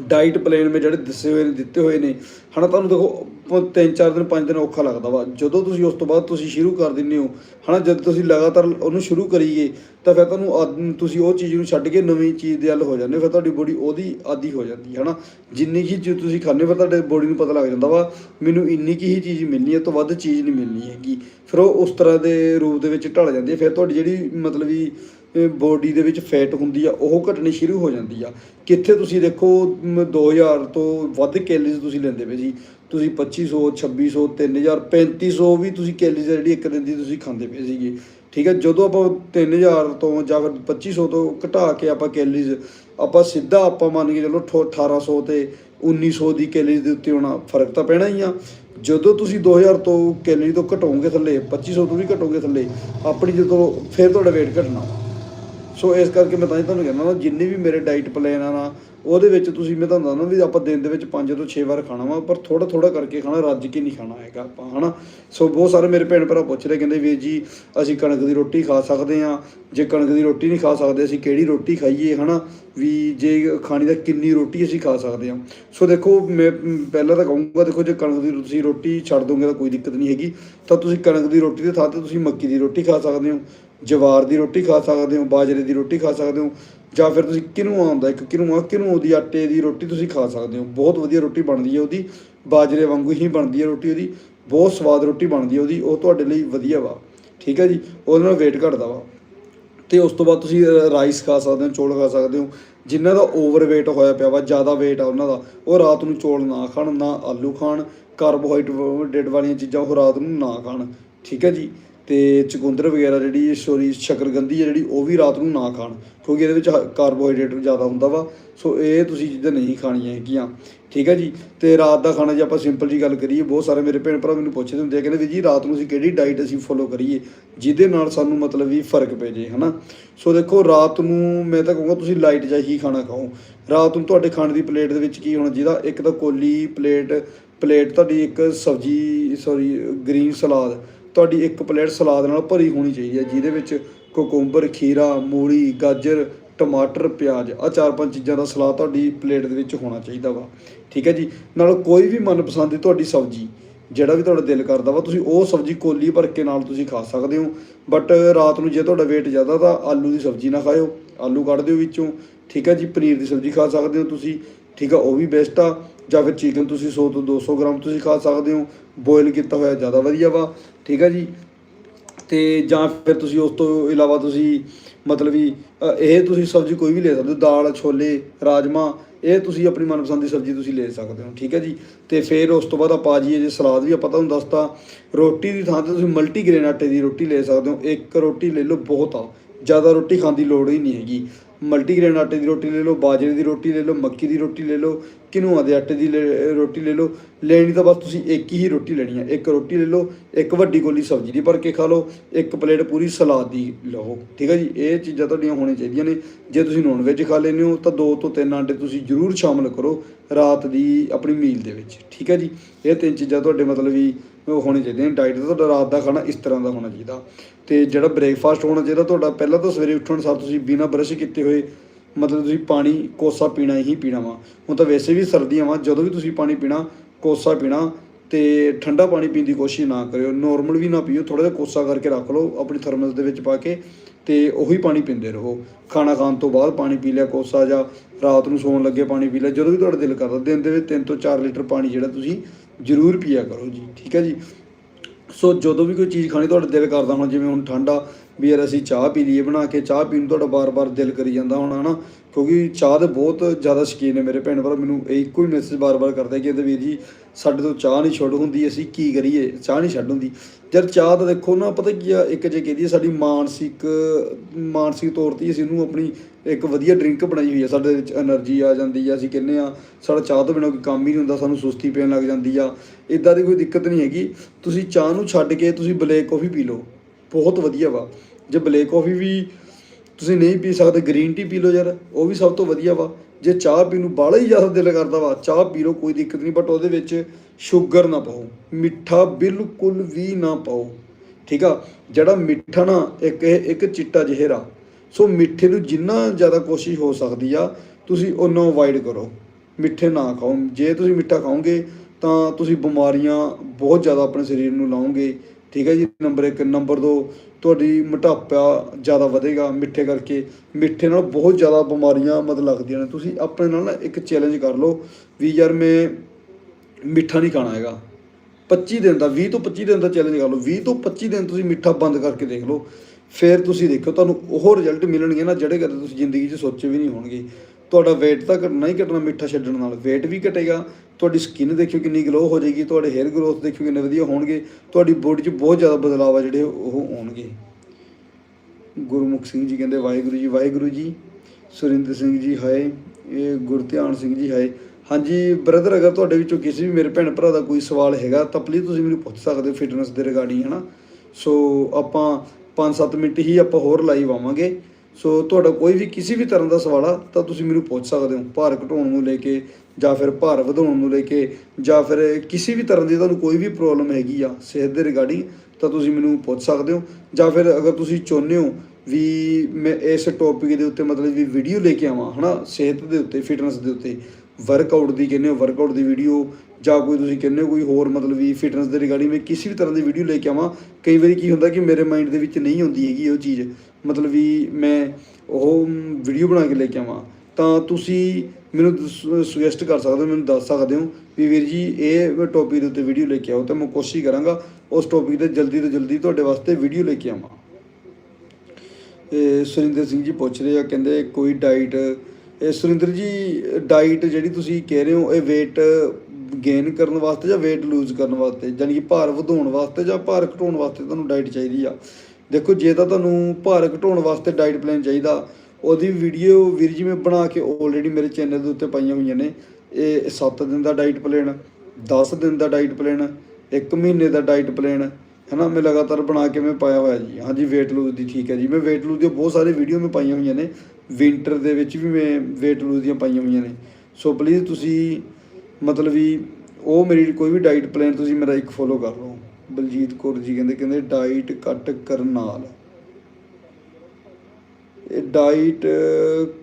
ਡਾਈਟ ਪਲਾਨ ਮੇ ਜਿਹੜੇ ਦੱਸੇ ਹੋਏ ਨੇ, ਦਿੱਤੇ ਹੋਏ ਨੇ, ਹਨਾ ਤੁਹਾਨੂੰ ਦੇਖੋ ਤਿੰਨ ਚਾਰ ਦਿਨ, ਪੰਜ ਦਿਨ ਔਖਾ ਲੱਗਦਾ ਵਾ। ਜਦੋਂ ਤੁਸੀਂ ਉਸ ਤੋਂ ਬਾਅਦ ਤੁਸੀਂ ਸ਼ੁਰੂ ਕਰ ਦਿੰਦੇ ਹੋ, ਹਨਾ, ਜਦ ਤੁਸੀਂ ਲਗਾਤਾਰ ਉਹਨੂੰ ਸ਼ੁਰੂ ਕਰੀਏ, ਤਾਂ ਫਿਰ ਤੁਹਾਨੂੰ ਆਦ- ਤੁਸੀਂ ਉਹ ਚੀਜ਼ ਨੂੰ ਛੱਡ ਕੇ ਨਵੀਂ ਚੀਜ਼ ਦੇ ਵੱਲ ਹੋ ਜਾਂਦੇ ਹੋ, ਫਿਰ ਤੁਹਾਡੀ ਬੋਡੀ ਉਹਦੀ ਆਦੀ ਹੋ ਜਾਂਦੀ ਹੈ, ਹਨਾ। ਜਿੰਨੀ ਕੀ ਚੀਜ਼ ਤੁਸੀਂ ਖਾਂਦੇ ਹੋ, ਫਿਰ ਤੁਹਾਡੇ ਬੋਡੀ ਨੂੰ ਪਤਾ ਲੱਗ ਜਾਂਦਾ ਵਾ, ਮੈਨੂੰ ਇੰਨੀ ਕੀ ਹੀ ਚੀਜ਼ ਮਿਲਣੀ ਹੈ ਤੋਂ ਵੱਧ ਚੀਜ਼ ਨਹੀਂ ਮਿਲਣੀ ਹੈਗੀ। ਫਿਰ ਉਹ ਉਸ ਤਰ੍ਹਾਂ ਦੇ ਰੂਪ ਦੇ ਵਿੱਚ ਢਲ ਜਾਂਦੀ ਹੈ, ਫਿਰ ਤੁਹਾਡੀ ਜਿਹੜੀ ਮਤਲਬ ਵੀ ਬੋਡੀ ਦੇ ਵਿੱਚ ਫੈਟ ਹੁੰਦੀ ਆ ਉਹ ਘਟਣੀ ਸ਼ੁਰੂ ਹੋ ਜਾਂਦੀ ਆ। ਕਿੱਥੇ ਤੁਸੀਂ ਦੇਖੋ ਮ, 2000 ਤੋਂ ਵੱਧ ਕੈਲਰੀਜ਼ ਤੁਸੀਂ ਲੈਂਦੇ ਪਏ ਸੀ। ਤੁਸੀਂ 2500 2600 3000 3500 ਵੀ ਤੁਸੀਂ ਕੈਲਰੀਜ਼ ਜਿਹੜੀ ਇੱਕ ਦਿਨ ਦੀ ਤੁਸੀਂ ਖਾਂਦੇ ਪਏ ਸੀਗੇ। ਠੀਕ ਹੈ ਜਦੋਂ ਆਪਾਂ 3000 ਤੋਂ ਜਾਂ ਫਿਰ 2500 ਤੋਂ ਘਟਾ ਕੇ ਆਪਾਂ ਕੈਲਰੀਜ਼ ਆਪਾਂ ਸਿੱਧਾ ਆਪਾਂ ਮੰਨ ਕੇ ਚੱਲੋ ਠੋ- 1800 ਤੇ 1900 ਦੀ ਕੈਲਰੀਜ਼ ਦੇ ਉੱਤੇ ਹੋਣਾ ਫ਼ਰਕ ਤਾਂ ਪੈਣਾ ਹੀ ਆ। ਜਦੋਂ ਤੁਸੀਂ 2000 ਤੋਂ ਕੈਲਰੀ ਤੋਂ ਘਟੋਗੇ ਥੱਲੇ 2500 ਤੋਂ ਵੀ ਘਟੋਗੇ ਥੱਲੇ ਆਪਣੀ ਜਦੋਂ ਫਿਰ ਤੁਹਾਡਾ weight ਘਟਣਾ। ਸੋ ਇਸ ਕਰਕੇ ਮੈਂ ਤਾਂ ਹੀ ਤੁਹਾਨੂੰ ਕਹਿੰਦਾ ਨਾ ਜਿੰਨੇ ਵੀ ਮੇਰੇ ਡਾਈਟ ਪਲਾਨ ਆ ਨਾ, ਉਹਦੇ ਵਿੱਚ ਤੁਸੀਂ, ਮੈਂ ਤੁਹਾਨੂੰ ਦੱਸਦਾ ਵੀ ਆਪਾਂ ਦਿਨ ਦੇ ਵਿੱਚ 5 ਤੋਂ 6 ਵਾਰ ਖਾਣਾ ਵਾ, ਪਰ ਥੋੜਾ ਥੋੜਾ ਕਰਕੇ ਖਾਣਾ, ਰੱਜ ਕੇ ਨਹੀਂ ਖਾਣਾ ਹੈਗਾ ਆਪਾਂ, ਹਨਾ? ਸੋ ਬਹੁਤ ਸਾਰੇ ਮੇਰੇ ਭੈਣ ਭਰਾ ਪੁੱਛ ਰਹੇ, ਕਹਿੰਦੇ ਵੀਰ ਜੀ, ਅਸੀਂ ਕਣਕ ਦੀ ਰੋਟੀ ਖਾ ਸਕਦੇ ਆ ਜੇ ਕਣਕ ਦੀ ਰੋਟੀ ਨਹੀਂ ਖਾ ਸਕਦੇ, ਅਸੀਂ ਕਿਹੜੀ ਰੋਟੀ ਖਾਈਏ, ਹਨਾ? ਵੀ ਜੇ ਖਾਣੀ ਦਾ ਕਿੰਨੀ ਰੋਟੀ ਅਸੀਂ ਖਾ ਸਕਦੇ ਆ ਸੋ ਦੇਖੋ, ਮੈਂ ਪਹਿਲਾਂ ਤਾਂ ਕਹੂੰਗਾ, ਦੇਖੋ, ਜੇ ਕਣਕ ਦੀ ਤੁਸੀਂ ਰੋਟੀ ਛੱਡ ਦੋਗੇ ਤਾਂ ਕੋਈ ਦਿੱਕਤ ਨਹੀਂ ਹੈਗੀ। ਤਾਂ ਤੁਸੀਂ ਕਣਕ ਦੀ ਰੋਟੀ ਦੇ ਥਾਂ ਤੇ ਤੁਸੀਂ ਮੱਕੀ ਦੀ ਰੋਟੀ ਖਾ ਸਕਦੇ ਹੋ। ਜਵਾਰ ਦੀ ਰੋਟੀ ਖਾ ਸਕਦੇ ਹੋ, ਬਾਜਰੇ ਦੀ ਰੋਟੀ ਖਾ ਸਕਦੇ ਹੋ, ਜਾਂ ਫਿਰ ਤੁਸੀਂ ਕਿਨੂੰ ਆਉਂਦਾ ਇੱਕ ਕਿਨੂੰ ਆ, ਕਿਨੂੰ ਆਟੇ ਦੀ ਰੋਟੀ ਤੁਸੀਂ ਖਾ ਸਕਦੇ ਹੋ। ਬਹੁਤ ਵਧੀਆ ਰੋਟੀ ਬਣਦੀ ਹੈ ਉਹਦੀ, ਬਾਜਰੇ ਵਾਂਗੂ ਹੀ ਬਣਦੀ ਹੈ ਰੋਟੀ ਉਹਦੀ, ਬਹੁਤ ਸਵਾਦ ਰੋਟੀ ਬਣਦੀ ਹੈ ਉਹਦੀ, ਉਹ ਤੁਹਾਡੇ ਲਈ ਵਧੀਆ ਵਾ। ਠੀਕ ਹੈ ਜੀ, ਉਹਦੇ ਨਾਲ weight ਘਟਦਾ ਵਾ। ਤੇ ਉਸ ਤੋਂ ਬਾਅਦ ਤੁਸੀਂ ਰਾਈਸ ਖਾ ਸਕਦੇ ਹੋ, ਚੌਲ ਖਾ ਸਕਦੇ ਹੋ ਜਿਨ੍ਹਾਂ ਦਾ ਓਵਰਵੇਟ ਹੋਇਆ ਪਿਆ ਵਾ, ਜ਼ਿਆਦਾ weight ਆ ਉਹਨਾਂ ਦਾ, ਉਹ ਰਾਤ ਨੂੰ ਚੌਲ ਨਾ ਖਾਣ, ਨਾ ਆਲੂ ਖਾਣ ਕਾਰਬੋਹਾਈਡਰੇਟ ਵਾਲੀਆਂ ਚੀਜ਼ਾਂ ਉਹ ਰਾਤ ਨੂੰ ਨਾ ਖਾਣ। ਠੀਕ ਹੈ ਜੀ ਤੇ ਚਕੁੰਦਰ ਵਗੈਰਾ ਜਿਹੜੀ ਸੋਰੀ, ਸ਼ਕਰਗੰਦੀ ਹੈ ਜਿਹੜੀ, ਉਹ ਵੀ ਰਾਤ ਨੂੰ ਨਾ ਖਾਣ, ਕਿਉਂਕਿ ਇਹਦੇ ਵਿੱਚ ਕਾਰਬੋਹਾਈਡਰੇਟ ਜ਼ਿਆਦਾ ਹੁੰਦਾ ਵਾ। ਸੋ ਇਹ ਤੁਸੀਂ ਚੀਜ਼ਾਂ ਨਹੀਂ ਖਾਣੀਆਂ ਹੈਗੀਆਂ। ਠੀਕ ਹੈ ਜੀ? ਤੇ ਰਾਤ ਦਾ ਖਾਣਾ ਜੇ ਆਪਾਂ ਸਿੰਪਲ ਜੀ ਗੱਲ ਕਰੀਏ, ਬਹੁਤ ਸਾਰੇ ਮੇਰੇ ਭੈਣ ਭਰਾ ਮੈਨੂੰ ਪੁੱਛਦੇ ਹੁੰਦੇ ਆ, ਕਹਿੰਦੇ ਵੀ ਜੀ, ਰਾਤ ਨੂੰ ਅਸੀਂ ਕਿਹੜੀ ਡਾਈਟ ਅਸੀਂ ਫੋਲੋ ਕਰੀਏ, ਜਿਹਦੇ ਨਾਲ ਸਾਨੂੰ ਮਤਲਬ ਵੀ ਫ਼ਰਕ ਪੈ ਜੇ, ਹਨਾ? ਸੋ ਦੇਖੋ, ਰਾਤ ਨੂੰ ਮੈਂ ਤਾਂ ਕਹੂੰਗਾ ਤੁਸੀਂ ਲਾਈਟ ਜਿਹਾ ਹੀ ਖਾਣਾ ਖਾਓ। ਰਾਤ ਨੂੰ ਤੁਹਾਡੇ ਖਾਣ ਦੀ ਪਲੇਟ ਦੇ ਵਿੱਚ ਕੀ ਹੋਣਾ ਚਾਹੀਦਾ? ਇੱਕ ਤਾਂ ਕੋਲੀ ਪਲੇਟ ਪਲੇਟ ਤੁਹਾਡੀ ਇੱਕ ਸਬਜੀ ਸੌਰੀ ਗ੍ਰੀਨ ਸਲਾਦ ਤੁਹਾਡੀ ਇੱਕ ਪਲੇਟ ਸਲਾਦ ਨਾਲ ਭਰੀ ਹੋਣੀ ਚਾਹੀਦੀ ਹੈ, ਜਿਹਦੇ ਵਿੱਚ ਕੋਕੁੰਬਰ, ਖੀਰਾ, ਮੂਲੀ, ਗਾਜਰ, ਟਮਾਟਰ, ਪਿਆਜ਼ ਆ ਚਾਰ ਪੰਜ ਚੀਜ਼ਾਂ ਦਾ ਸਲਾਦ ਤੁਹਾਡੀ ਪਲੇਟ ਦੇ ਵਿੱਚ ਹੋਣਾ ਚਾਹੀਦਾ ਵਾ। ਠੀਕ ਹੈ ਜੀ? ਨਾਲ ਕੋਈ ਵੀ ਮਨਪਸੰਦ ਦੀ ਤੁਹਾਡੀ ਸਬਜੀ, ਜਿਹੜਾ ਵੀ ਤੁਹਾਡਾ ਦਿਲ ਕਰਦਾ ਵਾ, ਤੁਸੀਂ ਉਹ ਸਬਜੀ ਕੋਲੀ ਭਰ ਕੇ ਨਾਲ ਤੁਸੀਂ ਖਾ ਸਕਦੇ ਹੋ। ਬਟ ਰਾਤ ਨੂੰ ਜੇ ਤੁਹਾਡਾ weight ਜ਼ਿਆਦਾ ਤਾਂ ਆਲੂ ਦੀ ਸਬਜੀ ਨਾ ਖਾਇਓ, ਆਲੂ ਕੱਢ ਦਿਓ ਵਿੱਚੋਂ। ਠੀਕ ਹੈ ਜੀ? ਪਨੀਰ ਦੀ ਸਬਜੀ ਖਾ ਸਕਦੇ ਹੋ ਤੁਸੀਂ। ਠੀਕ ਆ, ਉਹ ਵੀ ਬੈਸਟ ਆ। ਜਾਂ ਫਿਰ ਚਿਕਨ ਤੁਸੀਂ 100 ਤੋਂ 200 ਗ੍ਰਾਮ ਤੁਸੀਂ ਖਾ ਸਕਦੇ ਹੋ ਬੋਇਲ ਕੀਤਾ ਹੋਇਆ ਜ਼ਿਆਦਾ ਵਧੀਆ ਵਾ, ਠੀਕ ਹੈ ਜੀ। ਤੇ ਜਾਂ ਫਿਰ ਤੁਸੀਂ ਉਸ ਤੋਂ ਇਲਾਵਾ ਤੁਸੀਂ ਮਤਲਬ ਵੀ ਇਹ ਤੁਸੀਂ ਸਬਜ਼ੀ ਕੋਈ ਵੀ ਲੈ ਸਕਦੇ ਹੋ, ਦਾਲ, ਛੋਲੇ, ਰਾਜਮਾ, ਇਹ ਤੁਸੀਂ ਆਪਣੀ ਮਨਪਸੰਦ ਦੀ ਸਬਜ਼ੀ ਤੁਸੀਂ ਲੈ ਸਕਦੇ ਹੋ, ਠੀਕ ਹੈ ਜੀ। ਤੇ ਫਿਰ ਉਸ ਤੋਂ ਬਾਅਦ ਆਪਾਂ ਜੀ ਜੇ ਸਲਾਦ ਵੀ ਆਪਾਂ ਤੁਹਾਨੂੰ ਦੱਸਤਾ, ਰੋਟੀ ਦੀ ਥਾਂ ਤੇ ਤੁਸੀਂ ਮਲਟੀਗ੍ਰੇਨ ਆਟੇ ਦੀ ਰੋਟੀ ਲੈ ਸਕਦੇ ਹੋ, ਇੱਕ ਰੋਟੀ ਲੈ ਲਓ ਬਹੁਤ ਆ, ਜ਼ਿਆਦਾ ਰੋਟੀ ਖਾਣ ਦੀ ਲੋੜ ਹੀ ਨਹੀਂ ਹੈਗੀ। ਮਲਟੀਗ੍ਰੇਨ ਆਟੇ ਦੀ ਰੋਟੀ ਲੈ ਲਓ, ਬਾਜਰੇ ਦੀ ਰੋਟੀ ਲੈ ਲਓ, ਮੱਕੀ ਦੀ ਰੋਟੀ ਲੈ ਲਓ, ਕਿਨੂਆ ਦੇ ਆਟੇ ਦੀ ਲੈ- ਰੋਟੀ ਲੈ ਲਓ, ਲੈਣੀ ਤਾਂ ਬਸ ਤੁਸੀਂ ਇੱਕ ਹੀ ਰੋਟੀ ਲੈਣੀ ਹੈ ਇੱਕ ਰੋਟੀ ਲੈ ਲਓ, ਇੱਕ ਵੱਡੀ ਗੋਲੀ ਸਬਜ਼ੀ ਦੀ ਭਰ ਕੇ ਖਾ ਲਓ, ਇੱਕ ਪਲੇਟ ਪੂਰੀ ਸਲਾਦ ਦੀ ਲਓ। ਠੀਕ ਹੈ ਜੀ? ਇਹ ਚੀਜ਼ਾਂ ਤੁਹਾਡੀਆਂ ਹੋਣੀਆਂ ਚਾਹੀਦੀਆਂ ਨੇ। ਜੇ ਤੁਸੀਂ ਨੌਨ ਵੈਜ ਖਾ ਲੈਂਦੇ ਹੋ, ਤਾਂ ਦੋ ਤੋਂ ਤਿੰਨ ਆਂਡੇ ਤੁਸੀਂ ਜ਼ਰੂਰ ਸ਼ਾਮਲ ਕਰੋ ਰਾਤ ਦੀ ਆਪਣੀ ਮੀਲ ਦੇ ਵਿੱਚ। ਠੀਕ ਹੈ ਜੀ? ਇਹ ਤਿੰਨ ਚੀਜ਼ਾਂ ਤੁਹਾਡੇ ਮਤਲਬ ਵੀ ਉਹ ਹੋਣੇ ਚਾਹੀਦੇ ਨੇ ਡਾਈਟ ਦਾ ਤੁਹਾਡਾ ਰਾਤ ਦਾ ਖਾਣਾ ਇਸ ਤਰ੍ਹਾਂ ਦਾ ਹੋਣਾ ਚਾਹੀਦਾ। ਤੇ ਜਿਹੜਾ ਬ੍ਰੇਕਫਾਸਟ ਹੋਣਾ ਚਾਹੀਦਾ ਤੁਹਾਡਾ, ਪਹਿਲਾਂ ਤਾਂ ਸਵੇਰੇ ਉੱਠਣ ਸਾਰ ਤੁਸੀਂ ਬਿਨਾਂ ਬਰਸ਼ ਕੀਤੇ ਹੋਏ, ਮਤਲਬ ਤੁਸੀਂ ਪਾਣੀ ਕੋਸਾ ਪੀਣਾ ਹੀ ਪੀਣਾ ਵਾ। ਹੁਣ ਤਾਂ ਵੈਸੇ ਵੀ ਸਰਦੀਆਂ ਵਾ, ਜਦੋਂ ਵੀ ਤੁਸੀਂ ਪਾਣੀ ਪੀਣਾ, ਕੋਸਾ ਪੀਣਾ ਤੇ ਠੰਡਾ ਪਾਣੀ ਪੀਣ ਦੀ ਕੋਸ਼ਿਸ਼ ਨਾ ਕਰਿਓ। ਨੋਰਮਲ ਵੀ ਨਾ ਪੀਓ ਥੋੜਾ ਜਿਹਾ ਕੋਸਾ ਕਰਕੇ ਰੱਖ ਲਓ ਆਪਣੀ ਥਰਮਸ ਦੇ ਵਿੱਚ ਪਾ ਕੇ ਤੇ ਉਹੀ ਪਾਣੀ ਪੀਂਦੇ ਰਹੋ। ਖਾਣਾ ਖਾਣ ਤੋਂ ਬਾਅਦ ਪਾਣੀ ਪੀ ਲਿਆ, ਕੋਸਾ ਜਾਂ ਰਾਤ ਨੂੰ ਸੌਣ ਲੱਗੇ ਪਾਣੀ ਪੀ ਲਿਆ। ਜਦੋਂ ਵੀ ਤੁਹਾਡਾ ਦਿਲ ਕਰਦਾ, ਦਿਨ ਦੇ ਵਿੱਚ 3 ਤੋਂ 4 ਲੀਟਰ ਪਾਣੀ ਜਿਹੜਾ ਤੁਸੀਂ ਜ਼ਰੂਰ ਪੀਆ ਕਰੋ ਜੀ, ਠੀਕ ਹੈ ਜੀ। ਸੋ ਜਦੋਂ ਵੀ ਕੋਈ ਚੀਜ਼ ਖਾਣੀ, ਤੁਹਾਡਾ ਦਿਲ ਕਰਦਾ ਹੋਣਾ, ਜਿਵੇਂ ਹੁਣ ਠੰਡਾ ਵੀ ਯਾਰ ਅਸੀਂ ਚਾਹ ਪੀ ਲਈਏ ਬਣਾ ਕੇ, ਚਾਹ ਪੀਣ ਨੂੰ ਤੁਹਾਡਾ ਬਾਰ-ਬਾਰ ਦਿਲ ਕਰੀ ਜਾਂਦਾ ਹੁਣ, ਹਨਾ। ਕਿਉਂਕਿ ਚਾਹ ਦੇ ਬਹੁਤ ਜ਼ਿਆਦਾ ਸ਼ੌਕੀਨ ਹੈ ਮੇਰੇ ਭੈਣ ਭਰਾ, ਮੈਨੂੰ ਇਹ ਇੱਕੋ ਹੀ ਮੈਸੇਜ ਬਾਰ-ਬਾਰ ਕਰਦੇ ਕਿ ਇਹਦੇ ਵੀਰ ਜੀ, ਸਾਡੇ ਤੋਂ ਚਾਹ ਨਹੀਂ ਛੱਡ ਹੁੰਦੀ, ਅਸੀਂ ਕੀ ਕਰੀਏ? ਚਾਹ ਨਹੀਂ ਛੱਡ ਹੁੰਦੀ। ਜਦ ਚਾਹ ਤਾਂ ਦੇਖੋ ਨਾ, ਪਤਾ ਕੀ ਆ, ਇੱਕ ਜੇ ਕਹਦੀ ਸਾਡੀ ਮਾਨਸਿਕ ਮਾਨਸਿਕ ਤੌਰ ਤੇ ਅਸੀਂ ਉਹਨੂੰ ਆਪਣੀ ਇੱਕ ਵਧੀਆ ਡਰਿੰਕ ਬਣਾਈ ਹੋਈ ਆ, ਸਾਡੇ ਵਿੱਚ એનર્ਜੀ ਆ ਜਾਂਦੀ ਆ, ਅਸੀਂ ਕਹਿੰਦੇ ਆ, ਸਾਡਾ ਚਾਹ ਤੋਂ ਬਿਨਾਂ ਕੋਈ ਕੰਮ ਹੀ ਨਹੀਂ ਹੁੰਦਾ, ਸਾਨੂੰ ਸੁਸਤੀ ਪੈਣ ਲੱਗ ਜਾਂਦੀ ਆ। ਇਦਾਂ ਦੀ ਕੋਈ ਦਿੱਕਤ ਨਹੀਂ ਹੈਗੀ। ਤੁਸੀਂ ਚਾਹ ਨੂੰ ਛੱਡ ਕੇ ਤੁਸੀਂ ਬਲੈਕ ਕਾਫੀ ਪੀ ਲਓ। ਬਹੁਤ ਵਧੀਆ ਵਾ। ਜੇ ਬਲੈਕ ਕਾਫੀ ਵੀ ਤੁਸੀਂ ਨਹੀਂ ਪੀ ਸਕਦੇ ਗ੍ਰੀਨ ਟੀ ਪੀ ਲਓ ਯਾਰ, ਉਹ ਵੀ ਸਭ ਤੋਂ ਵਧੀਆ ਵਾ। ਜੇ ਚਾਹ ਪੀਣ ਨੂੰ ਬਾਲਾ ਹੀ ਜ਼ਿਆਦਾ ਦਿਲ ਕਰਦਾ ਵਾ, ਚਾਹ ਪੀ ਲਓ, ਕੋਈ ਦਿੱਕਤ ਨਹੀਂ ਬਟ ਉਹਦੇ ਵਿੱਚ ਸ਼ੂਗਰ ਨਾ ਪਾਓ। ਮਿੱਠਾ ਬਿਲਕੁਲ ਵੀ ਨਾ ਪਾਓ। ਠੀਕ ਆ? ਜਿਹੜਾ ਮਿੱਠਾ ਨਾ, ਇੱਕ ਇੱਕ ਚਿੱਟਾ ਜ਼ਹਿਰ ਆ ਸੋ ਮਿੱਠੇ ਨੂੰ ਜਿੰਨਾ ਜ਼ਿਆਦਾ ਕੋਸ਼ਿਸ਼ ਹੋ ਸਕਦੀ ਆ, ਤੁਸੀਂ ਉਹਨਾਂ ਅਵੋਇਡ ਕਰੋ। ਮਿੱਠੇ ਨਾ ਖਾਓ। ਜੇ ਤੁਸੀਂ ਮਿੱਠਾ ਖਾਓਗੇ, ਤਾਂ ਤੁਸੀਂ ਬਿਮਾਰੀਆਂ ਬਹੁਤ ਜ਼ਿਆਦਾ ਆਪਣੇ ਸਰੀਰ ਨੂੰ ਲਾਓਗੇ। ਠੀਕ ਹੈ ਜੀ? ਨੰਬਰ 1 ਨੰਬਰ 2 ਤੁਹਾਡੀ ਮੋਟਾਪਾ ਜ਼ਿਆਦਾ ਵਧੇਗਾ ਮਿੱਠੇ ਕਰਕੇ। ਮਿੱਠੇ ਨਾਲ ਬਹੁਤ ਜ਼ਿਆਦਾ ਬਿਮਾਰੀਆਂ ਮਤਲਬ ਲੱਗਦੀਆਂ ਨੇ। ਤੁਸੀਂ ਆਪਣੇ ਨਾਲ ਨਾ ਇੱਕ ਚੈਲੰਜ ਕਰ ਲਓ ਵੀ ਯਾਰ ਮੈਂ ਮਿੱਠਾ ਨਹੀਂ ਖਾਣਾ ਹੈਗਾ। 25 ਦਿਨ ਦਾ 20 ਤੋਂ 25 ਦਿਨ ਦਾ ਚੈਲੰਜ ਕਰ ਲਓ। 20 ਤੋਂ 25 ਦਿਨ ਤੁਸੀਂ ਮਿੱਠਾ ਬੰਦ ਕਰਕੇ ਦੇਖ ਲਓ। ਫਿਰ ਤੁਸੀਂ ਦੇਖੋ ਤੁਹਾਨੂੰ ਉਹ ਰਿਜ਼ਲਟ ਮਿਲਣਗੇ ਨਾ ਜਿਹੜੇ ਕਦੇ ਤੁਸੀਂ ਜ਼ਿੰਦਗੀ 'ਚ ਸੋਚੇ ਵੀ ਨਹੀਂ ਹੋਣਗੇ। ਤੁਹਾਡਾ weight ਤਾਂ ਘਟਣਾ ਹੀ ਘਟਣਾ ਮਿੱਠਾ ਛੱਡਣ ਨਾਲ, weight ਵੀ ਘਟੇਗਾ। ਤੁਹਾਡੀ ਸਕਿਨ ਦੇਖਿਓ ਕਿੰਨੀ ਗਲੋ ਹੋ ਜਾਏਗੀ, ਤੁਹਾਡੇ ਹੇਅਰ ਗਰੋਥ ਦੇਖਿਓ ਕਿੰਨੇ ਵਧੀਆ ਹੋਣਗੇ, ਤੁਹਾਡੀ ਬੋਡੀ 'ਚ ਬਹੁਤ ਜ਼ਿਆਦਾ ਬਦਲਾਅ ਆ ਜਿਹੜੇ ਉਹ ਆਉਣਗੇ ਗੁਰਮੁਖ ਸਿੰਘ ਜੀ ਕਹਿੰਦੇ, ਵਾਹਿਗੁਰੂ ਜੀ ਵਾਹਿਗੁਰੂ ਜੀ, ਸੁਰਿੰਦਰ ਸਿੰਘ ਜੀ ਹਾਏ, ਇਹ ਗੁਰਧਿਆਨ ਸਿੰਘ ਜੀ ਹਾਏ। ਹਾਂਜੀ ਬ੍ਰਦਰ ਅਗਰ ਤੁਹਾਡੇ ਵਿੱਚੋਂ ਕਿਸੇ ਵੀ ਮੇਰੇ ਭੈਣ ਭਰਾ ਦਾ ਕੋਈ ਸਵਾਲ ਹੈਗਾ, ਤਾਂ ਪਲੀਜ਼ ਤੁਸੀਂ ਮੈਨੂੰ ਪੁੱਛ ਸਕਦੇ ਹੋ ਫਿਟਨੈਸ ਦੇ ਰਿਗਾਰਡਿੰਗ ਹਨਾ? ਸੋ ਆਪਾਂ 5-7 ਮਿੰਟ ਹੀ ਆਪਾਂ ਹੋਰ ਲਾਈਵ ਆਵਾਂਗੇ। ਸੋ ਤੁਹਾਡਾ ਕੋਈ ਵੀ ਕਿਸੇ ਵੀ ਤਰ੍ਹਾਂ ਦਾ ਸਵਾਲ ਆ, ਤਾਂ ਤੁਸੀਂ ਮੈਨੂੰ ਪੁੱਛ ਸਕਦੇ ਹੋ। ਭਾਰ ਘਟਾਉਣ ਨੂੰ ਲੈ ਕੇ, ਜਾਂ ਫਿਰ ਭਾਰ ਵਧਾਉਣ ਨੂੰ ਲੈ ਕੇ, ਜਾਂ ਫਿਰ ਕਿਸੇ ਵੀ ਤਰ੍ਹਾਂ ਦੀ ਤੁਹਾਨੂੰ ਕੋਈ ਵੀ ਪ੍ਰੋਬਲਮ ਹੈਗੀ ਆ ਸਿਹਤ ਦੇ ਰਿਗਾਰਡਿੰਗ ਤਾਂ ਤੁਸੀਂ ਮੈਨੂੰ ਪੁੱਛ ਸਕਦੇ ਹੋ। ਜਾਂ ਫਿਰ ਅਗਰ ਤੁਸੀਂ ਚਾਹੁੰਦੇ ਹੋ ਵੀ ਮੈਂ ਇਸ ਟੌਪਿਕ ਦੇ ਉੱਤੇ ਮਤਲਬ ਵੀ ਵੀਡੀਓ ਲੈ ਕੇ ਆਵਾਂ, ਹਨਾ? ਸਿਹਤ ਦੇ ਉੱਤੇ ਫਿਟਨੈਸ ਦੇ ਉੱਤੇ ਵਰਕਆਊਟ ਦੀ ਕਹਿੰਦੇ ਹੋ ਵਰਕਆਊਟ ਦੀ ਵੀਡੀਓ ਜਾਂ ਕੋਈ ਤੁਸੀਂ ਕਹਿੰਦੇ ਹੋ ਕੋਈ ਹੋਰ ਮਤਲਬ ਵੀ ਫਿਟਨੈਸ ਦੇ ਰਿਗਾਰਡਿੰਗ ਮੈਂ ਕਿਸੇ ਵੀ ਤਰ੍ਹਾਂ ਦੀ ਵੀਡੀਓ ਲੈ ਕੇ ਆਵਾਂ, ਕਈ ਵਾਰੀ ਕੀ ਹੁੰਦਾ ਕਿ ਮੇਰੇ ਮਾਈਂਡ ਦੇ ਵਿੱਚ ਨਹੀਂ ਹੁੰਦੀ ਹੈਗੀ ਉਹ ਚੀਜ਼। ਮਤਲਬ ਵੀ ਮੈਂ ਉਹ ਵੀਡੀਓ ਬਣਾ ਕੇ ਲੈ ਕੇ ਆਵਾਂ। ਤਾਂ ਤੁਸੀਂ ਮੈਨੂੰ ਸੁਜੈਸਟ ਕਰ ਸਕਦੇ ਹੋ, ਮੈਨੂੰ ਦੱਸ ਸਕਦੇ ਹੋ ਵੀ ਵੀਰ ਜੀ ਇਹ ਟੌਪਿਕ ਦੇ ਉੱਤੇ ਵੀਡੀਓ ਲੈ ਕੇ ਆਓ, ਤਾਂ ਮੈਂ ਕੋਸ਼ਿਸ਼ ਕਰਾਂਗਾ ਉਸ ਟੌਪਿਕ ਤੇ ਜਲਦੀ ਤੋਂ ਜਲਦੀ ਤੁਹਾਡੇ ਵਾਸਤੇ ਵੀਡੀਓ ਲੈ ਕੇ ਆਵਾਂ। ਇਹ ਸੁਰਿੰਦਰ ਸਿੰਘ ਜੀ ਪੁੱਛ ਰਹੇ ਆ, ਕਹਿੰਦੇ ਕੋਈ ਡਾਈਟ ਇਹ ਸੁਰਿੰਦਰ ਜੀ ਡਾਈਟ ਜਿਹੜੀ ਤੁਸੀਂ ਕਹਿ ਰਹੇ ਹੋ, ਇਹ weight ਗੇਨ ਕਰਨ ਵਾਸਤੇ ਜਾਂ weight ਲੂਜ਼ ਕਰਨ ਵਾਸਤੇ ਯਾਨੀ ਕਿ ਭਾਰ ਵਧਾਉਣ ਵਾਸਤੇ ਜਾਂ ਭਾਰ ਘਟਾਉਣ ਵਾਸਤੇ ਤੁਹਾਨੂੰ ਡਾਈਟ ਚਾਹੀਦੀ ਆ। ਦੇਖੋ, ਜੇ ਤਾਂ ਤੁਹਾਨੂੰ ਭਾਰ ਘਟਾਉਣ ਵਾਸਤੇ ਡਾਈਟ ਪਲਾਨ ਚਾਹੀਦਾ, ਉਹਦੀ ਵੀਡੀਓ ਵੀਰ ਜੀ ਮੈਂ ਬਣਾ ਕੇ ਆਲਰੇਡੀ ਮੇਰੇ ਚੈਨਲ ਦੇ ਉੱਤੇ ਪਾਈਆਂ ਹੋਈਆਂ ਨੇ। ਇਹ 7 ਦਿਨ ਦਾ ਡਾਈਟ ਪਲਾਨ 10 ਦਿਨ ਦਾ ਡਾਈਟ ਪਲਾਨ 1 ਮਹੀਨੇ ਦਾ ਡਾਈਟ ਪਲਾਨ ਹੈ ਨਾ ਮੈਂ ਲਗਾਤਾਰ ਬਣਾ ਕੇ ਮੈਂ ਪਾਇਆ ਹੋਇਆ ਜੀ। ਹਾਂਜੀ, weight ਲੂਜ਼ ਦੀ ਠੀਕ ਹੈ ਜੀ। ਮੈਂ weight ਲੂਜ਼ ਦੀਆਂ ਬਹੁਤ ਸਾਰੇ ਵੀਡੀਓ ਮੈਂ ਪਾਈਆਂ ਹੋਈਆਂ ਨੇ। ਵਿੰਟਰ ਦੇ ਵਿੱਚ ਵੀ ਮੈਂ weight ਲੂਜ਼ ਦੀਆਂ ਪਾਈਆਂ ਹੋਈਆਂ ਨੇ। ਸੋ ਪਲੀਜ਼ ਤੁਸੀਂ ਮਤਲਬ ਵੀ ਉਹ ਮੇਰੀ ਕੋਈ ਵੀ ਡਾਈਟ ਪਲਾਨ ਤੁਸੀਂ ਮੇਰਾ ਇੱਕ ਫੋਲੋ ਕਰ ਲਓ। ਬਲਜੀਤ ਕੌਰ ਜੀ ਕਹਿੰਦੇ ਕਹਿੰਦੇ ਡਾਈਟ ਕੱਟ ਕਰਨ ਨਾਲ। ਇਹ ਡਾਈਟ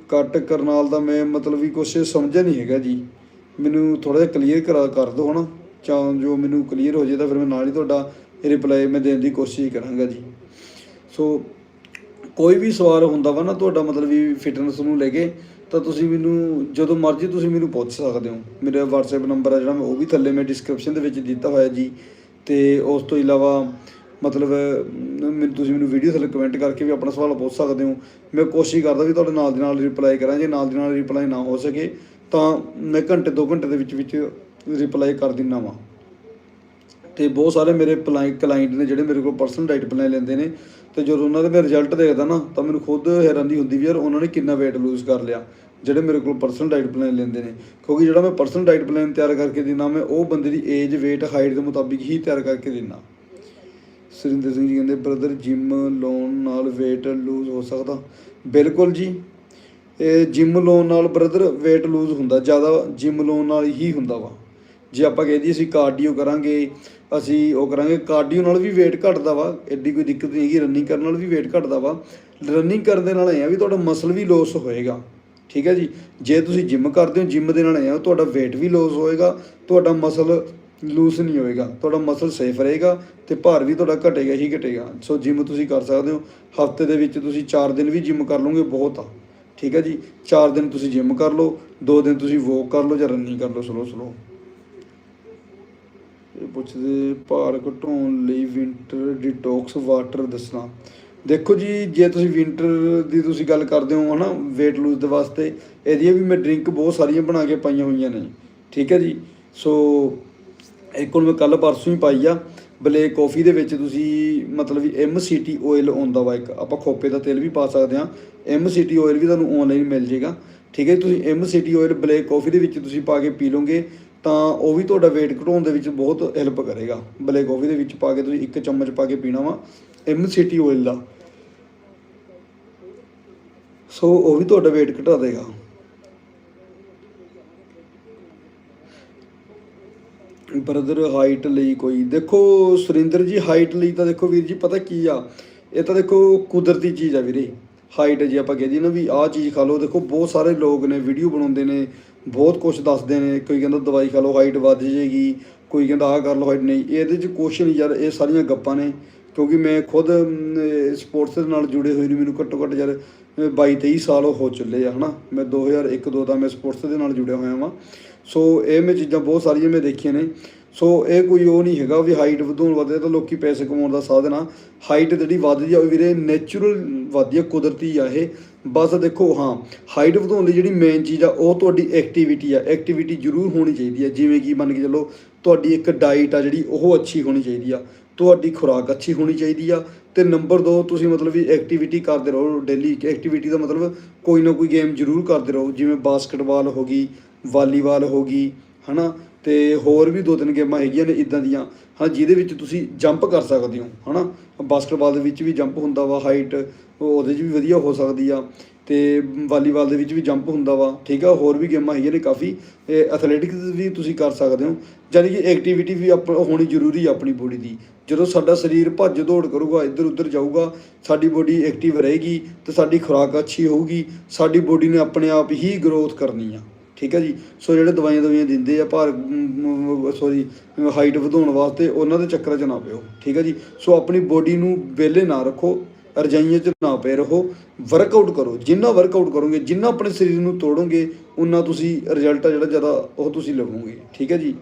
ਕੱਟ ਕਰਨ ਨਾਲ ਦਾ ਮੈਂ ਮਤਲਬ ਵੀ ਕੁਛ ਸਮਝਿਆ ਨਹੀਂ ਹੈਗਾ ਜੀ। ਮੈਨੂੰ ਥੋੜਾ ਜਿਹਾ ਕਲੀਅਰ ਕਰਾ, ਕਰ ਦਿਓ ਹਨਾ। ਚਾਹ ਜੋ ਮੈਨੂੰ ਕਲੀਅਰ ਹੋ ਜੇ ਤਾਂ ਫਿਰ ਮੈਂ ਨਾਲ ਹੀ ਤੁਹਾਡਾ ਰਿਪਲਾਈ ਮੈਂ ਦੇਣ ਦੀ ਕੋਸ਼ਿਸ਼ ਕਰਾਂਗਾ ਜੀ। ਸੋ ਕੋਈ ਵੀ ਸਵਾਲ ਹੁੰਦਾ ਵਾ ਨਾ ਤੁਹਾਡਾ ਮਤਲਬ ਵੀ ਫਿਟਨੈਸ ਨੂੰ ਲੈ ਕੇ ਤਾਂ ਤੁਸੀਂ ਮੈਨੂੰ, ਜਦੋਂ ਮਰਜ਼ੀ ਤੁਸੀਂ ਮੈਨੂੰ ਪੁੱਛ ਸਕਦੇ ਹੋ। ਮੇਰਾ WhatsApp ਨੰਬਰ ਆ ਜਿਹੜਾ, ਮੈਂ ਉਹ ਵੀ ਥੱਲੇ ਮੈਂ ਡਿਸਕ੍ਰਿਪਸ਼ਨ ਦੇ ਵਿੱਚ ਦਿੱਤਾ ਹੋਇਆ ਜੀ। ਤੇ ਉਸ ਤੋਂ ਇਲਾਵਾ, ਮਤਲਬ ਮੈਨੂੰ ਤੁਸੀਂ ਮੈਨੂੰ ਵੀਡੀਓ ਥੱਲੇ ਕਮੈਂਟ ਕਰਕੇ ਵੀ ਆਪਣਾ ਸਵਾਲ ਪੁੱਛ ਸਕਦੇ ਹੋ। ਮੈਂ ਕੋਸ਼ਿਸ਼ ਕਰਦਾ ਵੀ ਤੁਹਾਡੇ ਨਾਲ ਦੇ ਨਾਲ ਰਿਪਲਾਈ ਕਰਾਂ, ਜੇ ਨਾਲ ਦੇ ਨਾਲ ਰਿਪਲਾਈ ਨਾ ਹੋ ਸਕੇ, ਤਾਂ ਮੈਂ ਘੰਟੇ 2 ਘੰਟੇ ਦੇ ਵਿੱਚ ਵਿੱਚ ਰਿਪਲਾਈ ਕਰ ਦਿੰਦਾ ਵਾਂ। ਤੇ ਬਹੁਤ ਸਾਰੇ ਮੇਰੇ ਕਲਾਇੰਟ ਨੇ ਜਿਹੜੇ ਮੇਰੇ ਕੋਲ ਪਰਸਨਲ ਡਾਈਟ ਪਲਾਨ ਲੈਂਦੇ ਨੇ, ਤੇ ਜਦੋਂ ਉਹਨਾਂ ਦੇ ਮੈਂ ਰਿਜ਼ਲਟ ਦੇਖਦਾ ਨਾ, ਤਾਂ ਮੈਨੂੰ ਖੁਦ ਹੈਰਾਨੀ ਹੁੰਦੀ ਵੀ ਯਾਰ, ਉਹਨਾਂ ਨੇ ਕਿੰਨਾ weight ਲੂਜ਼ ਕਰ ਲਿਆ। ਜਿਹੜੇ ਮੇਰੇ ਕੋਲ ਪਰਸਨਲ ਡਾਈਟ ਪਲਾਨ ਲੈਂਦੇ ਨੇ, ਕਿਉਂਕਿ ਜਿਹੜਾ ਮੈਂ ਪਰਸਨਲ ਡਾਈਟ ਪਲਾਨ ਤਿਆਰ ਕਰਕੇ ਦਿੰਦਾ, ਮੈਂ ਉਹ ਬੰਦੇ ਦੀ ਏਜ weight ਹਾਈਟ ਦੇ ਮੁਤਾਬਿਕ ਹੀ ਤਿਆਰ ਕਰਕੇ ਦਿੰਦਾ। ਸੁਰਿੰਦਰ ਸਿੰਘ ਜੀ ਕਹਿੰਦੇ ਬ੍ਰਦਰ ਜਿਮ ਲਾਉਣ ਨਾਲ weight ਲੂਜ਼ ਹੋ ਸਕਦਾ। ਬਿਲਕੁਲ ਜੀ। ਇਹ ਜਿਮ ਲਾਉਣ ਨਾਲ ਬ੍ਰਦਰ weight ਲੂਜ਼ ਹੁੰਦਾ, ਜ਼ਿਆਦਾ ਜਿਮ ਲਾਉਣ ਨਾਲ ਹੀ ਹੁੰਦਾ ਵਾ। ਜੇ ਆਪਾਂ ਕਹਦੇ ਅਸੀਂ ਕਾਰਡੀਓ ਕਰਾਂਗੇ, ਅਸੀਂ ਉਹ ਕਰਾਂਗੇ ਕਾਰਡੀਓ ਨਾਲ ਵੀ weight ਘਟਦਾ ਵਾ। ਐਡੀ ਕੋਈ ਦਿੱਕਤ ਨਹੀਂ ਹੈਗੀ ਰਨਿੰਗ ਕਰਨ ਨਾਲ ਵੀ weight ਘਟਦਾ ਵਾ। ਰਨਿੰਗ ਕਰਨ ਦੇ ਨਾਲ ਇਹ ਆ ਵੀ ਤੁਹਾਡਾ ਮਸਲ ਵੀ ਲੋਸ ਹੋਏਗਾ। ਠੀਕ ਹੈ ਜੀ? ਜੇ ਤੁਸੀਂ ਜਿਮ ਕਰਦੇ ਹੋ ਜਿਮ ਦੇ ਨਾਲ ਇਹ ਆ, ਤੁਹਾਡਾ weight ਵੀ ਲੋਸ ਹੋਏਗਾ, ਤੁਹਾਡਾ ਮਸਲ ਲੂਸ ਨਹੀਂ ਹੋਏਗਾ, ਤੁਹਾਡਾ ਮਸਲ ਸੇਫ ਰਹੇਗਾ ਤੇ ਭਾਰ ਵੀ ਤੁਹਾਡਾ ਘਟੇਗਾ ਹੀ ਘਟੇਗਾ। ਸੋ ਜਿਮ ਤੁਸੀਂ ਕਰ ਸਕਦੇ ਹੋ। ਹਫ਼ਤੇ ਦੇ ਵਿੱਚ ਤੁਸੀਂ 4 ਦਿਨ ਵੀ ਜਿਮ ਕਰ ਲਓਗੇ ਬਹੁਤ ਆ। ਠੀਕ ਹੈ ਜੀ? 4 ਦਿਨ ਤੁਸੀਂ ਜਿਮ ਕਰ ਲਓ 2 ਦਿਨ ਤੁਸੀਂ ਵੋਕ ਕਰ ਲਓ ਜਾਂ ਰਨਿੰਗ ਕਰ ਲਓ ਸਲੋ ਸਲੋ ਇਹ ਪੁੱਛਦੇ, ਭਾਰ ਘਟਾਉਣ ਲਈ ਵਿੰਟਰ ਡਿਟੌਕਸ ਵਾਟਰ ਦੱਸਣਾ। ਦੇਖੋ ਜੀ ਜੇ ਤੁਸੀਂ ਵਿੰਟਰ ਦੀ ਤੁਸੀਂ ਗੱਲ ਕਰਦੇ ਹੋ ਹਨਾ weight ਲੂਜ਼ ਦੇ ਵਾਸਤੇ ਇਹਦੀਆਂ ਵੀ ਮੈਂ ਡਰਿੰਕ ਬਹੁਤ ਸਾਰੀਆਂ ਬਣਾ ਕੇ ਪਾਈਆਂ ਹੋਈਆਂ ਨੇ ਠੀਕ ਹੈ ਜੀ? ਸੋ ਇੱਕ ਹੁਣ ਮੈਂ ਕੱਲ ਪਰਸੋਂ ਹੀ ਪਾਈ ਆ ਬਲੇਕ ਕਾਫੀ ਦੇ ਵਿੱਚ ਤੁਸੀਂ ਮਤਲਬ ਵੀ MCT ਆਇਲ ਆਉਂਦਾ ਵਾ ਇੱਕ ਆਪਾਂ ਖੋਪੇ ਦਾ ਤੇਲ ਵੀ ਪਾ ਸਕਦੇ ਆ MCT ਆਇਲ ਵੀ ਤੁਹਾਨੂੰ ਆਨਲਾਈਨ ਮਿਲ ਜੇਗਾ ਠੀਕ ਹੈ ਜੀ, ਤੁਸੀਂ MCT ਆਇਲ ਬਲੇਕ ਕਾਫੀ ਦੇ ਵਿੱਚ ਤੁਸੀਂ ਪਾ ਕੇ ਪੀ ਲਓਗੇ ਤਾਂ ਉਹ ਵੀ ਤੁਹਾਡਾ weight ਘਟਾਉਣ ਦੇ ਵਿੱਚ ਬਹੁਤ ਹੈਲਪ ਕਰੇਗਾ ਬਲੇਕ ਕਾਫੀ ਦੇ ਵਿੱਚ ਪਾ ਕੇ ਤੁਸੀਂ ਇੱਕ ਚਮਚ ਪਾ ਕੇ ਪੀਣਾ ਵਾ MCT ਆਇਲ ਦਾ। ਸੋ ਉਹ ਵੀ ਤੁਹਾਡਾ weight ਘਟਾ ਦੇਗਾ। ਬ੍ਰਦਰ ਹਾਈਟ ਲਈ ਕੋਈ ਦੇਖੋ, ਸੁਰਿੰਦਰ ਜੀ ਹਾਈਟ ਲਈ ਤਾਂ ਦੇਖੋ ਵੀਰ ਜੀ, ਪਤਾ ਕੀ ਆ? ਇਹ ਤਾਂ ਦੇਖੋ ਕੁਦਰਤੀ ਚੀਜ਼ ਆ ਵੀਰੇ। ਹਾਈਟ ਜੇ ਆਪਾਂ ਕਹਦੇ ਨਾ ਵੀ ਆਹ ਚੀਜ਼ ਖਾ ਲਓ, ਦੇਖੋ ਬਹੁਤ ਸਾਰੇ ਲੋਕ ਨੇ ਵੀਡੀਓ ਬਣਾਉਂਦੇ ਨੇ, ਬਹੁਤ ਕੁਝ ਦੱਸਦੇ ਨੇ। ਕੋਈ ਕਹਿੰਦਾ ਦਵਾਈ ਖਾ ਲਓ ਹਾਈਟ ਵੱਧ ਜਾਏਗੀ। ਕੋਈ ਕਹਿੰਦਾ ਆਹ ਕਰ ਲਓ ਹਾਈਟ ਨਹੀਂ। ਇਹਦੇ 'ਚ ਕੁਛ ਨਹੀਂ ਯਾਰ, ਇਹ ਸਾਰੀਆਂ ਗੱਪਾਂ ਨੇ। ਕਿਉਂਕਿ ਮੈਂ ਖੁਦ ਸਪੋਰਟਸ ਦੇ ਨਾਲ ਜੁੜੇ ਹੋਏ ਨੇ, ਮੈਨੂੰ ਘੱਟੋ ਘੱਟ ਯਾਰ 22 23 ਸਾਲ ਹੋ ਚੱਲੇ ਆ, ਹਨਾ? ਮੈਂ 2001 2 ਦਾ ਮੈਂ ਸਪੋਰਟਸ ਦੇ ਨਾਲ ਜੁੜਿਆ ਹੋਇਆ ਵਾਂ। ਸੋ ਇਹ ਮੈਂ ਚੀਜ਼ਾਂ ਬਹੁਤ ਸਾਰੀਆਂ ਮੈਂ ਦੇਖੀਆਂ ਨੇ। ਸੋ ਇਹ ਕੋਈ ਉਹ ਨਹੀਂ ਹੈਗਾ ਵੀ ਹਾਈਟ ਵਧਾਉਣ ਵਾਸਤੇ ਤਾਂ ਲੋਕੀ ਪੈਸੇ ਕਮਾਉਣ ਦਾ ਸਾਧਨ ਆ। ਹਾਈਟ ਜਿਹੜੀ ਵੱਧਦੀ ਆ ਉਹ ਵੀਰੇ ਨੇਚਰਲ ਵੱਧਦੀ ਆ, ਕੁਦਰਤੀ ਆ ਇਹ। ਬਸ ਦੇਖੋ, ਹਾਂ ਹਾਈਟ ਵਧਾਉਣ ਲਈ ਜਿਹੜੀ ਮੇਨ ਚੀਜ਼ ਆ, ਉਹ ਤੁਹਾਡੀ ਐਕਟੀਵਿਟੀ ਆ। ਐਕਟੀਵਿਟੀ ਜ਼ਰੂਰ ਹੋਣੀ ਚਾਹੀਦੀ ਆ। ਜਿਵੇਂ ਕਿ ਮੰਨ ਕੇ ਚੱਲੋ, ਤੁਹਾਡੀ ਇੱਕ ਡਾਈਟ ਆ ਜਿਹੜੀ, ਉਹ ਅੱਛੀ ਹੋਣੀ ਚਾਹੀਦੀ ਆ। ਤੁਹਾਡੀ ਖੁਰਾਕ ਅੱਛੀ ਹੋਣੀ ਚਾਹੀਦੀ ਆ। ਤੇ ਨੰਬਰ 2 ਤੁਸੀਂ ਮਤਲਬ ਵੀ ਐਕਟੀਵਿਟੀ ਕਰਦੇ ਰਹੋ ਡੇਲੀ ਐਕਟੀਵਿਟੀ ਦਾ ਮਤਲਬ ਕੋਈ ਨਾ ਕੋਈ ਗੇਮ ਜ਼ਰੂਰ ਕਰਦੇ ਰਹੋ। ਜਿਵੇਂ ਬਾਸਕਟਬਾਲ ਹੋ ਗਈ ਵਾਲੀਬਾਲ ਹੋ ਗਈ, ਹਨਾ? ਤੇ ਹੋਰ ਵੀ ਦੋ ਤਿੰਨ ਗੇਮਾਂ ਹੈਗੀਆਂ ਨੇ ਇਦਾਂ ਦੀਆਂ। ਹਾਂ, ਜਿਹਦੇ ਵਿੱਚ ਤੁਸੀਂ ਜੰਪ ਕਰ ਸਕਦੇ ਹੋ, ਹਨਾ? ਬਾਸਕਟਬਾਲ ਦੇ ਵਿੱਚ ਵੀ ਜੰਪ ਹੁੰਦਾ ਵਾ, ਹਾਈਟ, ਉਹਦੇ 'ਚ ਵੀ ਵਧੀਆ ਹੋ ਸਕਦੀ ਆ। ਤੇ ਵਾਲੀਬਾਲ ਦੇ ਵਿੱਚ ਵੀ ਜੰਪ ਹੁੰਦਾ ਵਾ। ਠੀਕ ਆ, ਹੋਰ ਵੀ ਗੇਮਾਂ ਹੈਗੀਆਂ ਨੇ ਕਾਫੀ। ਐਥਲੈਟਿਕਸ ਵੀ ਤੁਸੀਂ ਕਰ ਸਕਦੇ ਹੋ। ਯਾਨੀ ਕਿ ਐਕਟੀਵਿਟੀ ਵੀ ਆਪ ਹੋਣੀ ਜ਼ਰੂਰੀ ਆ ਆਪਣੀ ਬੋਡੀ ਦੀ। ਜਦੋਂ ਸਾਡਾ ਸਰੀਰ ਭੱਜ ਦੌੜ ਕਰੂਗਾ ਇੱਧਰ ਉੱਧਰ ਜਾਊਗਾ, ਸਾਡੀ ਬੋਡੀ ਐਕਟਿਵ ਰਹੇਗੀ ਤੇ ਸਾਡੀ ਖੁਰਾਕ ਅੱਛੀ ਹੋਊਗੀ। ਸਾਡੀ ਬੋਡੀ ਨੇ ਆਪਣੇ ਆਪ ਹੀ ਗਰੋਥ ਕਰਨੀ ਆ। ਠੀਕ ਹੈ ਜੀ? ਸੋ ਜਿਹੜੇ ਦਵਾਈਆਂ ਦਵਾਈਆਂ ਦਿੰਦੇ ਆ ਭਾਰ ਸੌਰੀ ਹਾਈਟ ਵਧਾਉਣ ਵਾਸਤੇ, ਉਹਨਾਂ ਦੇ ਚੱਕਰਾਂ 'ਚ ਨਾ ਪਿਓ, ਠੀਕ ਹੈ ਜੀ? ਸੋ ਆਪਣੀ ਬੋਡੀ ਨੂੰ ਵਿਹਲੇ ਨਾ ਰੱਖੋ, ਰਜਾਈਆਂ 'ਚ ਨਾ ਪਏ ਰਹੋ ਵਰਕਆਊਟ ਕਰੋ, ਜਿੰਨਾ ਵਰਕਆਊਟ ਕਰੋਗੇ, ਜਿੰਨਾ ਆਪਣੇ ਸਰੀਰ ਨੂੰ ਤੋੜੋਗੇ, ਉਨਾ ਤੁਸੀਂ ਰਿਜ਼ਲਟ ਆ ਜਿਹੜਾ ਜ਼ਿਆਦਾ ਉਹ ਤੁਸੀਂ ਲਵੋਗੇ, ਠੀਕ ਹੈ ਜੀ?